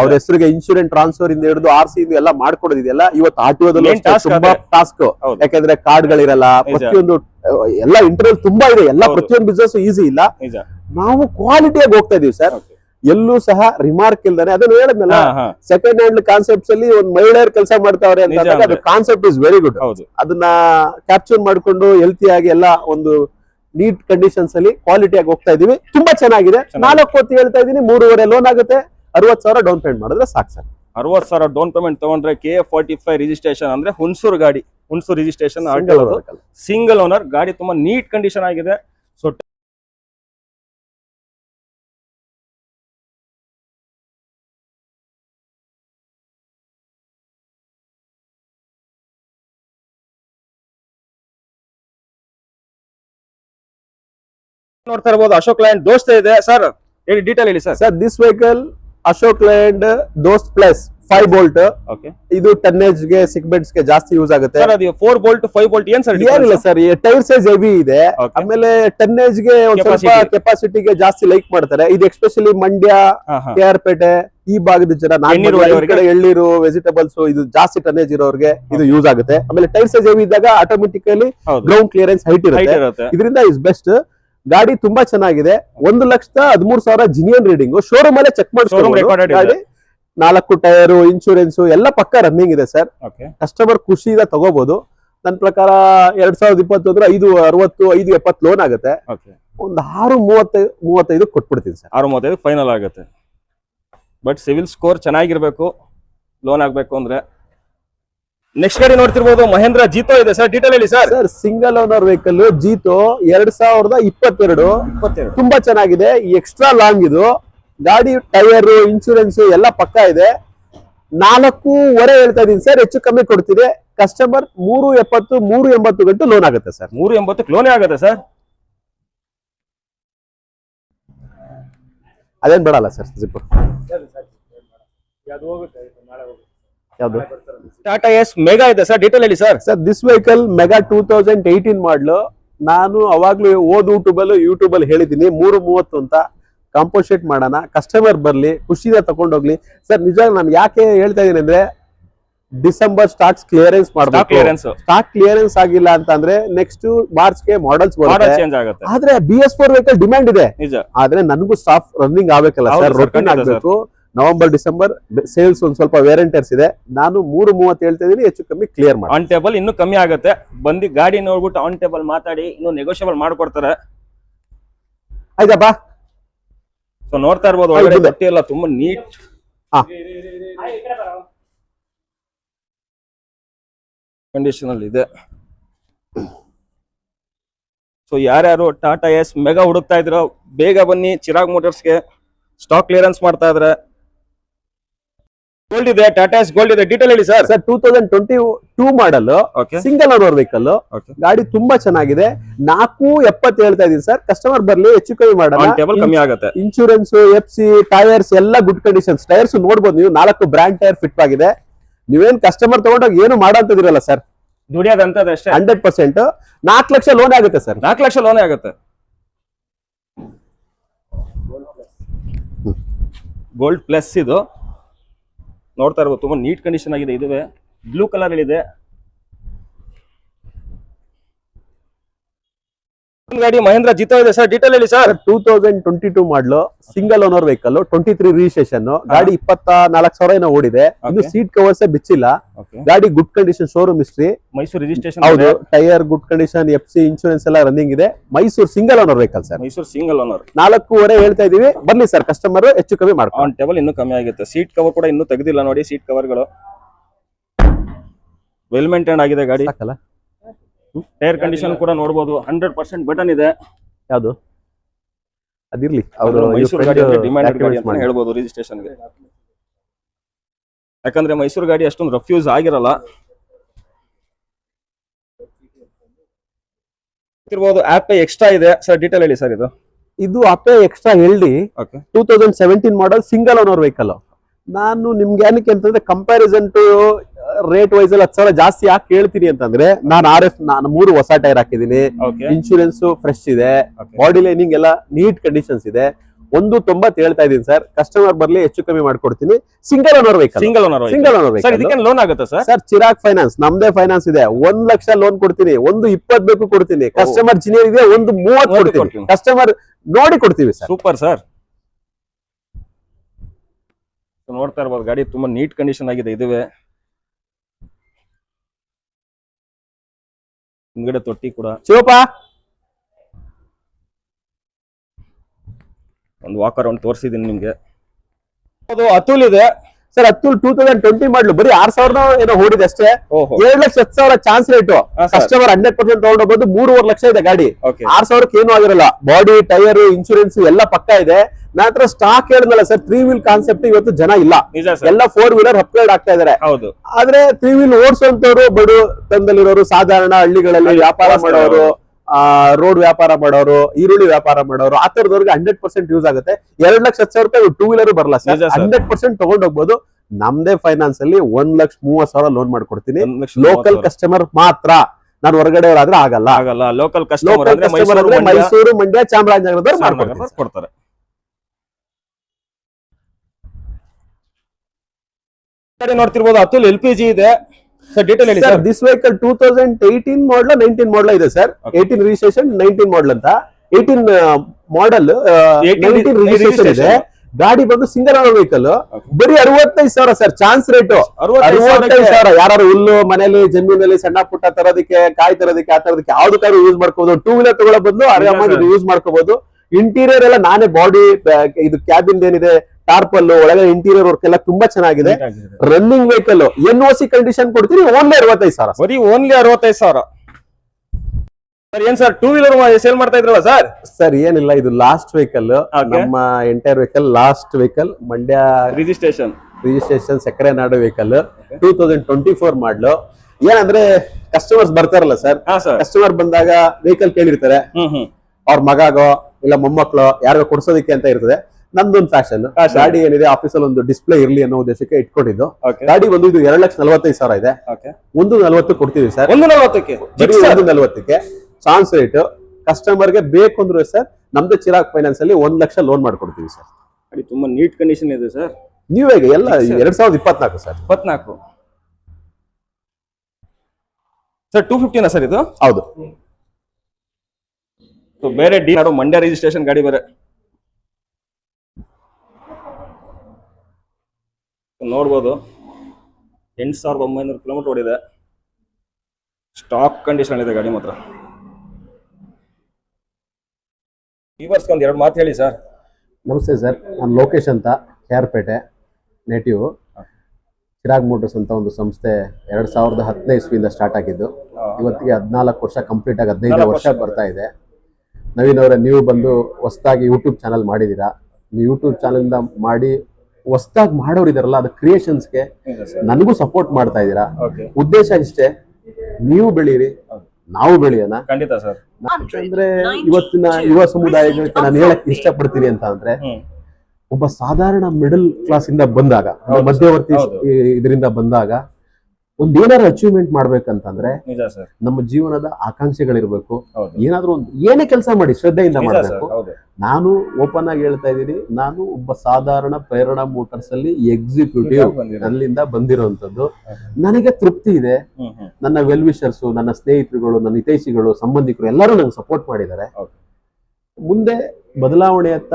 ಅವ್ರ ಹೆಸರಿಗೆ ಇನ್ಶೂರೆನ್ಸ್ ಟ್ರಾನ್ಸ್ಫರ್ ಇಂದ ಹಿಡಿದು ಆರ್ ಸಿ ಇಂದ ಎಲ್ಲ ಮಾಡ್ಕೊಡೋದಿದೆಯಲ್ಲ ಇವತ್ತು Main ತುಂಬಾ ಟಾಸ್ಕ್ ಯಾಕಂದ್ರೆ ಕಾರ್ಡ್ ಗಳಿರಲ್ಲ ಪ್ರತಿಯೊಂದು ಎಲ್ಲ ಇಂಟರ್ವ್ಯೂ ತುಂಬಾ ಇದೆ. ಎಲ್ಲ. ಪ್ರತಿಯೊಂದು ಬಿಸ್ನೆಸ್ ಈಸಿ ಇಲ್ಲ. ನಾವು ಕ್ವಾಲಿಟಿಯಾಗಿ ಹೋಗ್ತಾ ಇದೀವಿ ಸರ್. ಎಲ್ಲೂ ಸಹ ರಿಮಾರ್ಕ್ ಇಲ್ದಾನೆ. ಅದನ್ನ ಹೇಳದ್ನಲ್ಲ ಸೆಕೆಂಡ್ ಹ್ಯಾಂಡ್ ಕಾನ್ಸೆಪ್ಟ್ಸ್ ಅಲ್ಲಿ ಒಂದ್ ಮಹಿಳೆಯರು ಕೆಲಸ ಮಾಡ್ತಾವ್ರೆ ಅಂತ ಅದು ಕಾನ್ಸೆಪ್ಟ್ ಇಸ್ ವೆರಿ ಗುಡ್ ಹೌದು. ಅದನ್ನ ಕ್ಯಾಪ್ಚರ್ ಮಾಡ್ಕೊಂಡು ಹೆಲ್ತಿ ಆಗಿ ಎಲ್ಲ ಒಂದು ನೀಟ್ ಕಂಡೀಷನ್ಸ್ ಅಲ್ಲಿ ಕ್ವಾಲಿಟಿ ಆಗಿ ಹೋಗ್ತಾ ಇದೀವಿ. ತುಂಬಾ ಚೆನ್ನಾಗಿದೆ. ಚೆನ್ನಾಗಿದೆ. ನಾಲ್ಕು ಹೊತ್ತು ಹೇಳ್ತಾ ಇದೀನಿ ಮೂರುವರೆ ಲೋನ್ ಆಗುತ್ತೆ. ಅರವತ್ ಸಾವಿರ ಡೌನ್ ಪೇಮೆಂಟ್ ಮಾಡಿದ್ರೆ ಸಾಕು ಸರ್. ಅರವತ್ ಸಾವಿರ ಡೌನ್ ಪೇಮೆಂಟ್ ತಗೊಂಡ್ರೆ ಕೆ ಫಾರ್ಟಿ ಫೈವ್ ರಿಜಿಸ್ಟ್ರೇಷನ್ ಅಂದ್ರೆ ಹುಣಸೂರು ಗಾಡಿ ಹುಣಸೂರು ರಿಜಿಸ್ಟ್ರೇಷನ್ ಸಿಂಗಲ್ ಓನರ್ ಗಾಡಿ ತುಂಬಾ ನೀಟ್ ಕಂಡೀಷನ್ ಆಗಿದೆ. ಸೊ ನೋಡ್ತಾ ಇರಬಹುದು ಅಶೋಕ್ ಲ್ಯಾಂಡ್ ದೋಸ್ತ ಇದೆ. ಸರ್ ಹೇಳಿ ಡೀಟೇಲ್ ಹೇಳಿ sir sir this vehicle Ashok Leyland Dost plus five bolt ಇದು ಟನ್ನೇಜ್ಗೆ ಸಿಗ್ಮೆಂಟ್ಸ್ಗೆ ಜಾಸ್ತಿ ಯೂಸ್ ಆಗುತ್ತೆ. ಸರ್ ಅದು ಫೋರ್ ಬೋಲ್ಟ್ ಫೈವ್ ಬೋಲ್ಟ್ ಏನ್ ಸರ್ ಏನಿಲ್ಲ ಸರ್ ಟೈರ್ ಸೈಜ್ ಹೆವಿ ಇದೆ. ಆಮೇಲೆ ಟನ್ನೇಜ್ಗೆ ಒಂದ್ ಸ್ವಲ್ಪ ಕೆಪಾಸಿಟಿ ಕೆಪಾಸಿಟಿಗೆ ಜಾಸ್ತಿ ಲೈಕ್ ಮಾಡ್ತಾರೆ. ಇದು especially Mandya K R Pete ಈ ಭಾಗದ ಜನ ಕಡೆ ಎಳ್ನೀರು ವೆಜಿಟೇಬಲ್ಸ್ ಇದು ಜಾಸ್ತಿ ಟನ್ನೇಜ್ ಇರೋರಿಗೆ ಇದು ಯೂಸ್ ಆಗುತ್ತೆ. ಆಮೇಲೆ ಟೈರ್ ಸೈಜ್ ಹೆವಿ ಇದ್ದಾಗ ಆಟೋಮೆಟಿಕಲಿ ಗ್ರೌಂಡ್ ಕ್ಲಿಯರೆನ್ಸ್ ಹೈಟ್ ಇರುತ್ತೆ. ಇದರಿಂದ ಇಸ್ ಬೆಸ್ಟ್ ಗಾಡಿ ತುಂಬಾ ಚೆನ್ನಾಗಿದೆ. ಒಂದು ಲಕ್ಷದ ಹದಿಮೂರ್ ಸಾವಿರ ಜಿನಿಯನ್ ರೀಡಿಂಗ್ ಶೋರೂಮ್ ಅಲ್ಲೇ ಚೆಕ್ ಮಾಡಿ ಗಾಡಿ ನಾಲ್ಕು ಟೈರು ಇನ್ಶೂರೆನ್ಸ್ ಎಲ್ಲ ಪಕ್ಕ ರನ್ನಿಂಗ್ ಇದೆ ಸರ್. ಓಕೆ ಕಸ್ಟಮರ್ ಖುಷಿಯಿಂದ ತಗೋಬಹುದು ನನ್ನ ಪ್ರಕಾರ ಎರಡ್ ಸಾವಿರದ ಇಪ್ಪತ್ತು ಅಂದ್ರೆ ಐದು ಅರವತ್ತು ಐದು ಎಪ್ಪತ್ತು ಲೋನ್ ಆಗುತ್ತೆ. ಒಂದು ಆರು ಮೂವತ್ತೈದು ಮೂವತ್ತೈದು ಕೊಟ್ಬಿಡ್ತೀನಿ ಸರ್. ಆರು ಮೂವತ್ತೈದು ಫೈನಲ್ ಆಗುತ್ತೆ. ಬಟ್ ಸಿವಿಲ್ ಸ್ಕೋರ್ ಚೆನ್ನಾಗಿರ್ಬೇಕು. ಲೋನ್ ಆಗ್ಬೇಕು ಅಂದ್ರೆ ನೆಕ್ಸ್ಟ್ ಗಾಡಿ ನೋಡ್ತಿರ್ಬೋದು ಮಹೇಂದ್ರ ಜೀತೋ ಇದೆ. ಸರ್ ಡೀಟೇಲ್ ಹೇಳಿ sir sir single owner vehicle Jeeto ಎರಡ್ ಸಾವಿರದ ಇಪ್ಪತ್ತೆರಡು. ಇಪ್ಪತ್ತೆರಡು. ತುಂಬಾ ಚೆನ್ನಾಗಿದೆ. ಎಕ್ಸ್ಟ್ರಾ ಲಾಂಗ್ ಇದು. ಗಾಡಿ ಟೈರ್ ಇನ್ಶೂರೆನ್ಸ್ ಎಲ್ಲ ಪಕ್ಕ ಇದೆ. ನಾಲ್ಕೂವರೆ ಹೇಳ್ತಾ ಇದೀನಿ ಸರ್ ಹೆಚ್ಚು ಕಮ್ಮಿ ಕೊಡ್ತಿದೆ ಕಸ್ಟಮರ್ ಮೂರು ಎಪ್ಪತ್ತು ಮೂರು ಎಂಬತ್ತು ಗಂಟು ಲೋನ್ ಆಗುತ್ತೆ ಸರ್ ಮೂರು ಎಂಬತ್ತು ಲೋನೇ ಆಗುತ್ತೆ ಸರ್ ಅದೇನ್ ಬಿಡಲ್ಲ ಸರ್ ಜಿಪ್ ಯಾವ್ದು? ಟಾಟಾ ಎಸ್ ಮೆಗಾ ಇದೆ ಸರ್ ಡೀಟೇಲ್ ಹೇಳಿ sir. Sir this vehicle mega two thousand eighteen model ನಾನು ಅವಾಗ್ಲೂ ಓದ್ ಯೂಟ್ಯೂಬ್ ಅಲ್ಲಿ ಯೂಟ್ಯೂಬ್ ಅಲ್ಲಿ ಹೇಳಿದೀನಿ ಮೂರು ಮೂವತ್ತು ಅಂತ ಕಾಂಪೋಸಿಟ್ ಮಾಡೋಣ ಕಸ್ಟಮರ್ ಬರ್ಲಿ ಖುಷಿಯಿಂದ ತಗೊಂಡೋಗ್ಲಿ. ಸರ್ ನಿಜ ನಾನು ಯಾಕೆ ಹೇಳ್ತಾ ಇದೀನಿ ಅಂದ್ರೆ ಡಿಸೆಂಬರ್ ಸ್ಟಾಕ್ಸ್ ಕ್ಲಿಯರೆನ್ಸ್ ಮಾಡಬೇಕು. ಸ್ಟಾಕ್ ಕ್ಲಿಯರೆನ್ಸ್ ಆಗಿಲ್ಲ ಅಂತಂದ್ರೆ ನೆಕ್ಸ್ಟ್ ಮಾರ್ಚ್ಗೆ ಮಾಡಲ್ಸ್ ಬರುತ್ತೆ ಆದ್ರೆ B S four vehicle demand ಇದೆ. ಆದ್ರೆ ನನಗೂ ಸ್ಟಾಫ್ ರನ್ನಿಂಗ್ ಆಗ್ಬೇಕಲ್ಲ ಸರ್ ರೊಟೀನ್ ಆಗ್ಬೇಕು. ನವೆಂಬರ್ ಡಿಸೆಂಬರ್ ಸೇಲ್ಸ್ ಒಂದ್ ಸ್ವಲ್ಪ ವೇರಿಯಂಟರ್ಸ್ ಇದೆ. ನಾನು ಮೂರು ಮೂವತ್ತು ಹೇಳ್ತಾ ಇದ್ದೀನಿ ಹೆಚ್ಚು ಕಮ್ಮಿ ಕ್ಲಿಯರ್ ಮಾಡಿ. ಆನ್ ಟೇಬಲ್ ಇನ್ನೂ ಕಮ್ಮಿ ಆಗುತ್ತೆ. ಬಂದು ಗಾಡಿ ನೋಡ್ಬಿಟ್ಟು ಆನ್ ಟೇಬಲ್ ಮಾತಾಡಿ ಇನ್ನು ನೆಗೋಷಿಯಬಲ್ ಮಾಡ್ಕೊಡ್ತಾರೆ. ಆಯ್ತಪ್ಪ? ಸೊ ನೋಡ್ತಾ ಇರ್ಬೋದು ಒಳಗಡೆ. ಬಟ್ಟೆ ಎಲ್ಲ ತುಂಬಾ ನೀಟ್. ಕಂಡೀಷನ್ ಅಲ್ಲಿ ಇದೆ. ಸೊ ಯಾರ್ಯಾರು ಟಾಟಾ ಎಸ್ ಮೆಗಾ ಹುಡುಕ್ತಾ ಇದ್ರು ಬೇಗ ಬನ್ನಿ. ಚಿರಾಗ್ ಮೋಟರ್ಸ್ಗೆ ಸ್ಟಾಕ್ ಕ್ಲಿಯರೆನ್ಸ್ ಮಾಡ್ತಾ ಇದ್ರೆ. ಗೋಲ್ಡ್ ಇದೆ ಟಾಟಾ ಎಸ್ ಗೋಲ್ಡ್ ಇದೆ. ಡೀಟೇಲ್ ಹೇಳಿ sir sir two thousand twenty two model single owner vehicle ಗಾಡಿ ತುಂಬಾ ಚೆನ್ನಾಗಿದೆ. ನಾಲ್ಕು ಎಪ್ಪತ್ತು ಹೇಳ್ತಾ ಇದೀನಿ ಸರ್ ಕಸ್ಟಮರ್ ಬರ್ಲಿ ಹೆಚ್ಚು ಕಮ್ಮಿ ಮಾಡಲ್ಲ. ಟೇಬಲ್ ಕಮ್ಮಿ ಆಗುತ್ತೆ. ಇನ್ಶೂರೆನ್ಸ್ ಎಫ್ ಸಿ ಟೈರ್ಸ್ ಎಲ್ಲ ಗುಡ್ ಕಂಡೀಷನ್ಸ್ ಟೈರ್ಸ್ ನೋಡ್ಬೋದು ನೀವು. ನಾಲ್ಕು ಬ್ರಾಂಡ್ ಟೈರ್ ಫಿಟ್ ಆಗಿದೆ. ನೀವೇನ್ ಕಸ್ಟಮರ್ ತಗೊಂಡೋಗಿ ಏನು ಮಾಡಂತದಿರಲ್ಲ ಸರ್ ದುಡಿಯೋದಂತದ ಅಷ್ಟೇ. ಹಂಡ್ರೆಡ್ ಪರ್ಸೆಂಟ್ ನಾಲ್ಕು ಲಕ್ಷ ಲೋನ್ ಆಗುತ್ತೆ ಸರ್ ನಾಲ್ಕು ಲಕ್ಷ ಲೋನ್ ಆಗುತ್ತೆ. ಗೋಲ್ಡ್ ಪ್ಲಸ್ ಇದು. ನೋಡ್ತಾ ಇರ್ಬೋದು ತುಂಬಾ ನೀಟ್ ಕಂಡೀಷನ್ ಆಗಿದೆ ಇದುವೆ. ಬ್ಲೂ ಕಲರ್ ಇದೆ. ಗಾಡಿ ಮಹೇಂದ್ರ ಜಿತೋ ಇದೆ ಸರ್ ಡೀಟೇಲ್ ಹೇಳಿ sir. Two thousand twenty two model single owner vehicle twenty three registration ಗಾಡಿ ಇಪ್ಪತ್ತ ನಾಲ್ಕು ಸಾವಿರ ಏನೋ ಓಡಿದೆ. ಇನ್ನು ಸೀಟ್ ಕವರ್ಸ್ ಬಿಚ್ಚಿಲ್ಲ. ಗಾಡಿ good condition showroom history Mysuru registration ಹೌದು tyre good condition F C insurance ಎಲ್ಲ ರನ್ನಿಂಗ್ ಇದೆ. Mysuru single owner vehicle sir. Mysuru single owner ನಾಲ್ಕೂವರೆ ಹೇಳ್ತಾ ಇದೀವಿ. ಬನ್ನಿ ಸರ್ ಕಸ್ಟಮರ್ ಹೆಚ್ಚು ಕಮ್ಮಿ ಮಾಡ್ಕೊಂಡು ಆನ್ ಟೇಬಲ್ ಇನ್ನೂ ಕಮ್ಮಿ ಆಗುತ್ತೆ. ಸೀಟ್ ಕವರ್ ಕೂಡ ಇನ್ನೂ ತೆಗೆದಿಲ್ಲ ನೋಡಿ ಸೀಟ್ ಕವರ್ಗಳು ವೆಲ್ ಮೇಂಟೈನ್ ಆಗಿದೆ ಗಾಡಿ. ಸಾಕಲ್ಲ? ಟೈರ್ ಕಂಡೀಷನ್ ಕೂಡ ನೋಡಬಹುದು ಹಂಡ್ರೆಡ್ ಪರ್ಸೆಂಟ್ ಬಟನ್ ಇದೆ. ಯಾವುದು? ಅದಿರ್ಲಿ. ಅವರು ಮೈಸೂರು ಗಾಡಿ ಡಿಮ್ಯಾಂಡ್ ಗಾಡಿ ಅಂತ ಹೇಳ್ಬೋದು ರಿಜಿಸ್ಟ್ರೇಷನ್ಗೆ ಯಾಕಂದ್ರೆ ಮೈಸೂರು ಗಾಡಿ ಅಷ್ಟೊಂದು ರಫ್ಯೂಸ್ ಆಗಿರಲ್ಲ. ಇರ್ಬೋದು ಆಪ್ ಎಕ್ಸ್ಟ್ರಾ ಇದೆ. ಸರ್ ಡೀಟೇಲ್ ಹೇಳಿ ಸರ್ ಇದು. ಇದು Ape extra okay two thousand seventeen model single owner vehicle ನಾನು ನಿಮ್ಗೆ ಏನಕ್ಕೆ ಅಂತಂದ್ರೆ ಕಂಪ್ಯಾರಿಸನ್ ಟು ರೇಟ್ ವೈಸ್ ಅಲ್ಲಿ ಹತ್ತು ಸಾವಿರ ಜಾಸ್ತಿ ಯಾಕೆ ಕೇಳ್ತೀನಿ ಅಂತಂದ್ರೆ ನಾನು ಆರ್ ಎಫ್ ನಾನು ಮೂರು ಹೊಸ ಟೈರ್ ಹಾಕಿದೀನಿ ಇನ್ಶೂರೆನ್ಸ್ ಫ್ರೆಶ್ ಇದೆ. ಬಾಡಿ ಲೈನಿಂಗ್ ಎಲ್ಲ ನೀಟ್ ಕಂಡೀಷನ್ಸ್ ಇದೆ. ಒಂದು ತೊಂಬತ್ ಹೇಳ್ತಾ ಇದೀನಿ ಸರ್ ಕಸ್ಟಮರ್ ಬರ್ಲಿ ಹೆಚ್ಚು ಕಮ್ಮಿ ಮಾಡ್ಕೊಡ್ತೀನಿ. Single owner vehicle single owner single owner vehicle ಇದಕ್ಕೆ ಲೋನ್ ಆಗುತ್ತೆ ಸರ್ ಸರ್ ಚಿರಾಗ್ ಫೈನಾನ್ಸ್ ನಮ್ದೇ ಫೈನಾನ್ಸ್ ಇದೆ. ಒಂದ್ ಲಕ್ಷ ಲೋನ್ ಕೊಡ್ತೀನಿ ಒಂದು ಇಪ್ಪತ್ ಬೇಕು ಕೊಡ್ತೀನಿ. ಕಸ್ಟಮರ್ ಜಿನಿಯರ್ ಇದೆ ಒಂದು ಮೂವತ್ ಕೊಡ್ತೀನಿ. ಕಸ್ಟಮರ್ ನೋಡಿ ಕೊಡ್ತೀವಿ ಸರ್ ಸೂಪರ್ ಸರ್ ನೋಡ್ತಾ ಇರ್ಬೋದು ಗಾಡಿ ತುಂಬಾ ನೀಟ್ ಕಂಡೀಷನ್ ಆಗಿದೆ ಇದುವೆ. ಹಿಂದ್ಗಡೆ ತೊಟ್ಟಿ ಕೂಡ. ಶಿವಪ್ಪ! ಒಂದು ವಾಕರ್ ಅರೌಂಡ್ ತೋರ್ಸಿದೀನಿ ನಿಮ್ಗೆ. ಅದು ಅತುಲ್ ಇದೆ. ಸರ್ ಹತ್ತು ಟೂ ತೌಸಂಡ್ ಟ್ವೆಂಟಿ ಮಾಡ್ಲು. ಬರೀ ಆರ್ ಸಾವಿರ ಏನೋ ಓಡಿದೆ ಅಷ್ಟೇ. ಏಳು ಲಕ್ಷ ಹತ್ತು ಸಾವಿರ chance rate. Customer hundred percent ತಗೊಂಡೋಗೋದು ಮೂರುವರೆ ಲಕ್ಷ ಇದೆ ಗಾಡಿ. ಆರ್ ಸಾವಿರಕ್ಕೆ ಏನು ಆಗಿರಲ್ಲ. ಬಾಡಿ ಟೈರ್ ಇನ್ಶೂರೆನ್ಸ್ ಎಲ್ಲ ಪಕ್ಕ ಇದೆ. ನಾತ್ರ ಹತ್ರ ಸ್ಟಾಕ್ ಹೇಳಿದ್ನಲ್ಲ ಸರ್ ತ್ರೀ ವೀಲ್ ಕಾನ್ಸೆಪ್ಟ್ ಇವತ್ತು ಜನ ಇಲ್ಲ. ಎಲ್ಲ ಫೋರ್ ವೀಲರ್ ಅಪ್ಗ್ರೇಡ್ ಆಗ್ತಾ ಇದಾರೆ. ಹೌದು. ಆದ್ರೆ ತ್ರೀ ವೀಲ್ ಓಡಿಸುವಂತವ್ರು ಬಡು ತಂದಲ್ಲಿರೋರು ಸಾಧಾರಣ ಹಳ್ಳಿಗಳಲ್ಲಿ ವ್ಯಾಪಾರ ಮಾಡೋರು ರೋಡ್ ವ್ಯಾಪಾರ ಮಾಡೋರು ಈರುಳ್ಳಿ ವ್ಯಾಪಾರ ಮಾಡೋರು ಆ ತರದವ್ರಿಗೆ ಹಂಡ್ರೆಡ್ ಪರ್ಸೆಂಟ್ ಯೂಸ್ ಆಗುತ್ತೆ. ಎರಡ್ ಲಕ್ಷ ಹತ್ತು ಸಾವಿರ ರೂಪಾಯಿ ಟೂ ವೀಲರ್ ಬರಲ್ಲ ಸರ್. ಹಂಡ್ರೆಡ್ ಪರ್ಸೆಂಟ್ ತಗೊಂಡೋಗ್ಬೋದು ನಮ್ದೇ ಫೈನಾನ್ಸ್ ಅಲ್ಲಿ ಒಂದ್ ಲಕ್ಷ ಮೂವತ್ ಸಾವಿರ ಲೋನ್ ಮಾಡ್ಕೊಡ್ತೀನಿ. ಲೋಕಲ್ ಕಸ್ಟಮರ್ ಮಾತ್ರ. ನಾನು ಹೊರಗಡೆ ಆದ್ರೆ ಆಗಲ್ಲ. ಆಗಲ್ಲ. ಲೋಕಲ್ ಕಸ್ಟಮರ್ ಅಂದ್ರೆ ಮೈಸೂರು ಮಂಡ್ಯ, ಮೈಸೂರು ಮಂಡ್ಯ ಚಾಮರಾಜನಗರದವ್ರು ಕೊಡ್ತಾರೆ. ಕಡೆ ನೋಡ್ತಿರ್ಬೋದು ಅತುಲ್ ಎಲ್ ಪಿ ಜಿ ಇದೆ. ಸರ್ ಡೀಟೇಲ್ ಹೇಳಿ sir this vehicle two thousand eighteen model nineteen model ಇದೆ sir. Eighteen registration nineteen model ಅಂತ. ಏಯ್ಟೀನ್ ಮಾಡಲ್ 18 ನೈನ್ಟೀನ್ ರಿಜಿಸ್ಟ್ರೇಷನ್ ಇದೆ. ಗಾಡಿ ಬಂದು ಸಿಂಗಲ್ ಆರ್ ವೆಹಿಕಲ್. ಬರೀ ಅರವತ್ತೈದು ಸಾವಿರ ಸರ್ ಚಾನ್ಸ್ ರೇಟ್ ಅರವತ್ತೈದು ಸಾವಿರ. ಯಾರು ಹುಲ್ಲು ಮನೇಲಿ ಜಮೀನಲ್ಲಿ ಸಣ್ಣ ಪುಟ್ಟ ತರೋದಕ್ಕೆ ಕಾಯಿ ತರೋದಕ್ಕೆ ಆ ತರೋದಕ್ಕೆ ಯಾವ್ದಕ್ಕಾದ್ರೂ ಯೂಸ್ ಮಾಡ್ಕೋಬಹುದು ಟೂ ವೀಲರ್ ತಗೊಳ್ಳೋ ಬದಲು ಆರಾಮಾಗಿ. ಯೂಸ್ ಮಾಡ್ಕೋಬಹುದು ಇಂಟೀರಿಯರ್ ಎಲ್ಲ ನಾನೇ ಬಾಡಿ ಇದು ಕ್ಯಾಬಿನ್ ಏನಿದೆ ಟಾರ್ಪಲ್ ಒಳಗೆ ಇಂಟೀರಿಯರ್ ವರ್ಕ್ ಎಲ್ಲ ತುಂಬಾ ಚೆನ್ನಾಗಿದೆ. Running vehicle N O C condition ಕೊಡ್ತೀನಿ ಓನ್ಲಿ ಅರವತ್ತೈದು ಸಾವಿರ ಬರೀ ಓನ್ಲಿ ಅರವತ್ತೈದು ಸಾವಿರ. ಸರ್ ಏನ್ ಸರ್ ಟೂ ವೀಲರ್ ಸೇಲ್ ಮಾಡ್ತಾ ಇದ್ರಲ್ಲ ಸರ್? ಸರ್ ಏನಿಲ್ಲ ಇದು ಲಾಸ್ಟ್ ವೆಹಿಕಲ್ ನಮ್ಮ entire vehicle last vehicle Mandya registration registration ಸಕ್ಕರೆ ನಾಡು vehicle two thousand twenty four ಮಾಡ್ಲು ಏನಂದ್ರೆ ಕಸ್ಟಮರ್ಸ್ ಬರ್ತಾರಲ್ಲ ಸರ್. ಹಾ ಸರ್. ಕಸ್ಟಮರ್ ಬಂದಾಗ ವೆಹಿಕಲ್ ಕೇಳಿರ್ತಾರೆ. ಅವ್ರ ಮಗಾಗೋ ಇಲ್ಲ ಮೊಮ್ಮಕ್ಳು ಯಾರಿಗೋ ಕೊಡ್ಸೋದಕ್ಕೆ ಅಂತ ಇರ್ತದೆ. ನಂದೊಂದು ಫ್ಯಾಷನ್. ಗಾಡಿ ಏನಿದೆ ಆಫೀಸಲ್ಲಿ ಒಂದು ಡಿಸ್ಪ್ಲೇ ಇರ್ಲಿ ಅನ್ನೋ ಉದ್ದೇಶಕ್ಕೆ ಇಟ್ಕೊಂಡಿದ್ದು. ಗಾಡಿ ಒಂದು ಇದು ಎರಡ್ ಲಕ್ಷ ನಲವತ್ತೈದು ಸಾವಿರ ಇದೆ. ಓಕೆ ಒಂದು ನಲವತ್ತು ಕೊಡ್ತೀವಿ ಸರ್. ಒಂದು ನಲವತ್ತಕ್ಕೆ. ಬರೀ ಒಂದು ನಲವತ್ತಕ್ಕೆ. ಚಾನ್ಸ್ ರೇಟ್ ಕಸ್ಟಮರ್ಗೆ ಬೇಕು ಅಂದ್ರೆ ಸರ್ ನಮ್ದು ಚಿರಾಗ್ ಫೈನಾನ್ಸ್ ಅಲ್ಲಿ ಒಂದ್ ಲಕ್ಷ ಲೋನ್ ಮಾಡ್ಕೊಡ್ತೀವಿ ಸರ್. ಗಾಡಿ ತುಂಬಾ ನೀಟ್ ಕಂಡೀಷನ್ ಇದೆ ಸರ್. ನೀವೇಗ ಎಲ್ಲ Sir. ಎರಡ್ ಸಾವಿರದ ಇಪ್ಪತ್ನಾಲ್ಕು ಸರ್. ಇಪ್ಪತ್ನಾಲ್ಕು. ಸರ್ ಟೂ ಫಿಫ್ಟಿನ ಸರ್ ಇದು? ಹೌದು. ಬೇರೆ ಡಿ ಮಂಡ್ಯ ರಿಜಿಸ್ಟ್ರೇಷನ್ ಗಾಡಿ ಬೇರೆ. ನೋಡ್ಬೋದು. ಎಂಟು ಸಾವಿರದ ಒಂಬೈನೂರು ಕಿಲೋಮೀಟರ್ ಓಡಿದೆ. ಸ್ಟಾಕ್ ಕಂಡೀಷನ್ ಇದೆ ಗಾಡಿ ಮಾತ್ರ. ಒಂದು ಎರಡು ಮಾತು ಹೇಳಿ ಸರ್. ನಮಸ್ತೆ ಸರ್. ನಾನು ಲೋಕೇಶ್ ಅಂತ ಕೇರ್ಪೇಟೆ ನೇಟಿವ್ ಚಿರಾಗ್ ಮೋಟರ್ಸ್ ಅಂತ ಒಂದು ಸಂಸ್ಥೆ ಎರಡು ಸಾವಿರದ ಹದಿನೈದು ಇಸ್ವಿಯಿಂದ ಸ್ಟಾರ್ಟ್ ಆಗಿದ್ದು ಇವತ್ತಿಗೆ ಹದಿನಾಲ್ಕು ವರ್ಷ ಕಂಪ್ಲೀಟ್ ಆಗಿ ಹದಿನೈದು ವರ್ಷ ಬರ್ತಾ ಇದೆ. ನವೀನ್ ಅವರೇ ನೀವು ಬಂದು ಹೊಸದಾಗಿ ಯೂಟ್ಯೂಬ್ ಚಾನಲ್ ಮಾಡಿದ್ದೀರಾ? ನೀವು ಯೂಟ್ಯೂಬ್ ಚಾನಲ್ ಮಾಡಿ ಹೊಸದಾಗಿ ಮಾಡೋರು ಇದಾರಲ್ಲ ಅದು ಕ್ರಿಯೇಷನ್ಸ್ಗೆ ಗೆ ನನಗೂ ಸಪೋರ್ಟ್ ಮಾಡ್ತಾ ಇದ್ದೀರಾ? ಉದ್ದೇಶ ಇಷ್ಟೇ ನೀವು ಬೆಳೀರಿ ನಾವು ಬೆಳೆಯೋಣ. ಖಂಡಿತ ಸರ್. ಅಂದ್ರೆ ಇವತ್ತಿನ ಯುವ ಸಮುದಾಯಕ್ಕೆ ನಾನು ಹೇಳಕ್ ಇಷ್ಟಪಡ್ತೀನಿ ಅಂತ ಅಂದ್ರೆ ಒಬ್ಬ ಸಾಧಾರಣ ಮಿಡಲ್ ಕ್ಲಾಸ್ ಇಂದ ಬಂದಾಗ ಮಧ್ಯವರ್ತಿ. ಇದರಿಂದ ಬಂದಾಗ ಒಂದ್ ಏನಾದ್ರು ಅಚೀವ್ಮೆಂಟ್ ಮಾಡ್ಬೇಕಂತಂದ್ರೆ ನಿಜ ಸರ್. ನಮ್ಮ ಜೀವನದ ಆಕಾಂಕ್ಷೆಗಳಿರ್ಬೇಕು. ಏನಾದ್ರು ಏನಾದ್ರೂ ಒಂದು ಏನೇ ಕೆಲಸ ಮಾಡಿ ಶ್ರದ್ಧೆಯಿಂದ ನಿಜ ಮಾಡಬೇಕು. ಹೌದು. ನಾನು ಓಪನ್ ಆಗಿ ಹೇಳ್ತಾ ಇದ್ದೀನಿ ನಾನು ಒಬ್ಬ ಸಾಧಾರಣ ಪ್ರೇರಣಾ ಮೋಟರ್ಸ್ ಅಲ್ಲಿ ಎಕ್ಸಿಕ್ಯೂಟಿವ್. ಅಲ್ಲಿಂದ ಬಂದಿರುವಂತದ್ದು ನನಗೆ ತೃಪ್ತಿ ಇದೆ. ಹ್ಮ್ ಹ್ಮ್. ನನ್ನ ವೆಲ್ ವಿಷರ್ಸ್ ನನ್ನ ಸ್ನೇಹಿತರುಗಳು ನನ್ನ ಹಿತೈಷಿಗಳು ಸಂಬಂಧಿಕರು ಎಲ್ಲರೂ ನಂಗೆ ಸಪೋರ್ಟ್ ಮಾಡಿದ್ದಾರೆ. ಮುಂದೆ ಬದಲಾವಣೆಯತ್ತ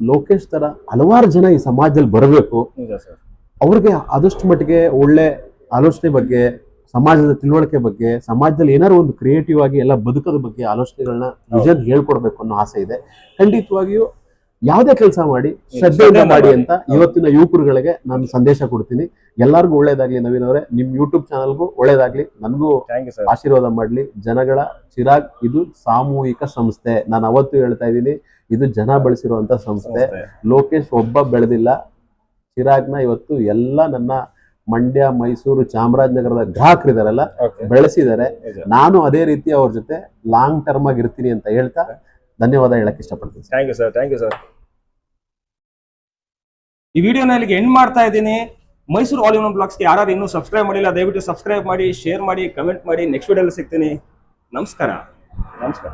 ಲೋಕೇಶ್ ತರ ಹಲವಾರು ಜನ ಈ ಸಮಾಜದಲ್ಲಿ ಬರಬೇಕು. ನಿಜ ಸರ್. ಅವ್ರಿಗೆ ಆದಷ್ಟು ಮಟ್ಟಿಗೆ ಒಳ್ಳೆ ಆಲೋಚನೆ ಬಗ್ಗೆ ಸಮಾಜದ ತಿಳುವಳಿಕೆ ಬಗ್ಗೆ ಸಮಾಜದಲ್ಲಿ ಏನಾದ್ರು ಒಂದು ಕ್ರಿಯೇಟಿವ್ ಆಗಿ ಎಲ್ಲ ಬದುಕೋದ್ರ ಬಗ್ಗೆ ಆಲೋಚನೆಗಳನ್ನ ವಿಷನ್ ಹೇಳ್ಕೊಡ್ಬೇಕು ಅನ್ನೋ ಆಸೆ ಇದೆ. ಖಂಡಿತವಾಗಿಯೂ ಯಾವುದೇ ಕೆಲಸ ಮಾಡಿ ಶ್ರದ್ಧೆಯಿಂದ ಮಾಡಿ. ಅಂತ ಇವತ್ತಿನ ಯುವಕರುಗಳಿಗೆ ನಾನು ಸಂದೇಶ ಕೊಡ್ತೀನಿ. ಎಲ್ಲರಿಗೂ ಒಳ್ಳೇದಾಗ್ಲಿ ನವೀನ್ ಅವರೇ. ನಿಮ್ ಯೂಟ್ಯೂಬ್ ಚಾನಲ್ಗೂ ಒಳ್ಳೇದಾಗ್ಲಿ. ನನಗೂ ಆಶೀರ್ವಾದ ಮಾಡ್ಲಿ. ಜನಗಳ ಚಿರಾಗ್ ಇದು ಸಾಮೂಹಿಕ ಸಂಸ್ಥೆ. ನಾನು ಅವತ್ತು ಹೇಳ್ತಾ ಇದ್ದೀನಿ ಇದು ಜನ ಬೆಳೆಸಿರುವಂತ ಸಂಸ್ಥೆ. ಲೋಕೇಶ್ ಒಬ್ಬ ಬೆಳೆದಿಲ್ಲ. ಚಿರಾಗ್ನ ಇವತ್ತು ಎಲ್ಲ ನನ್ನ ಮಂಡ್ಯ ಮೈಸೂರು ಚಾಮರಾಜನಗರದ ಗ್ರಾಹಕರಿದಾರಲ್ಲ ಇದಾರಲ್ಲ ಬೆಳೆಸಿದ್ದಾರೆ. ನಾನು ಅದೇ ರೀತಿ ಅವ್ರ ಜೊತೆ ಲಾಂಗ್ ಟರ್ಮ್ ಆಗಿ ಇರ್ತೀನಿ ಅಂತ ಹೇಳ್ತಾ ಧನ್ಯವಾದ ಹೇಳಕ್ ಇಷ್ಟಪಡ್ತೀನಿ. Thank you sir thank you sir ಈ ವಿಡಿಯೋನ ಇಲ್ಲಿಗೆ ಎಂಡ್ ಮಾಡ್ತಾ ಇದ್ದೀನಿ. ಮೈಸೂರು ವಾಲ್ಯೂಮ್ ಬ್ಲಾಗ್ಸ್ಗೆ ಯಾರು ಇನ್ನೂ ಸಬ್ಸ್ಕ್ರೈಬ್ ಮಾಡಿಲ್ಲ ದಯವಿಟ್ಟು ಸಬ್ಸ್ಕ್ರೈಬ್ ಮಾಡಿ ಶೇರ್ ಮಾಡಿ ಕಮೆಂಟ್ ಮಾಡಿ. ನೆಕ್ಸ್ಟ್ ವಿಡಿಯೋದಲ್ಲಿ ಸಿಗ್ತೀನಿ. ನಮಸ್ಕಾರ. ನಮಸ್ಕಾರ.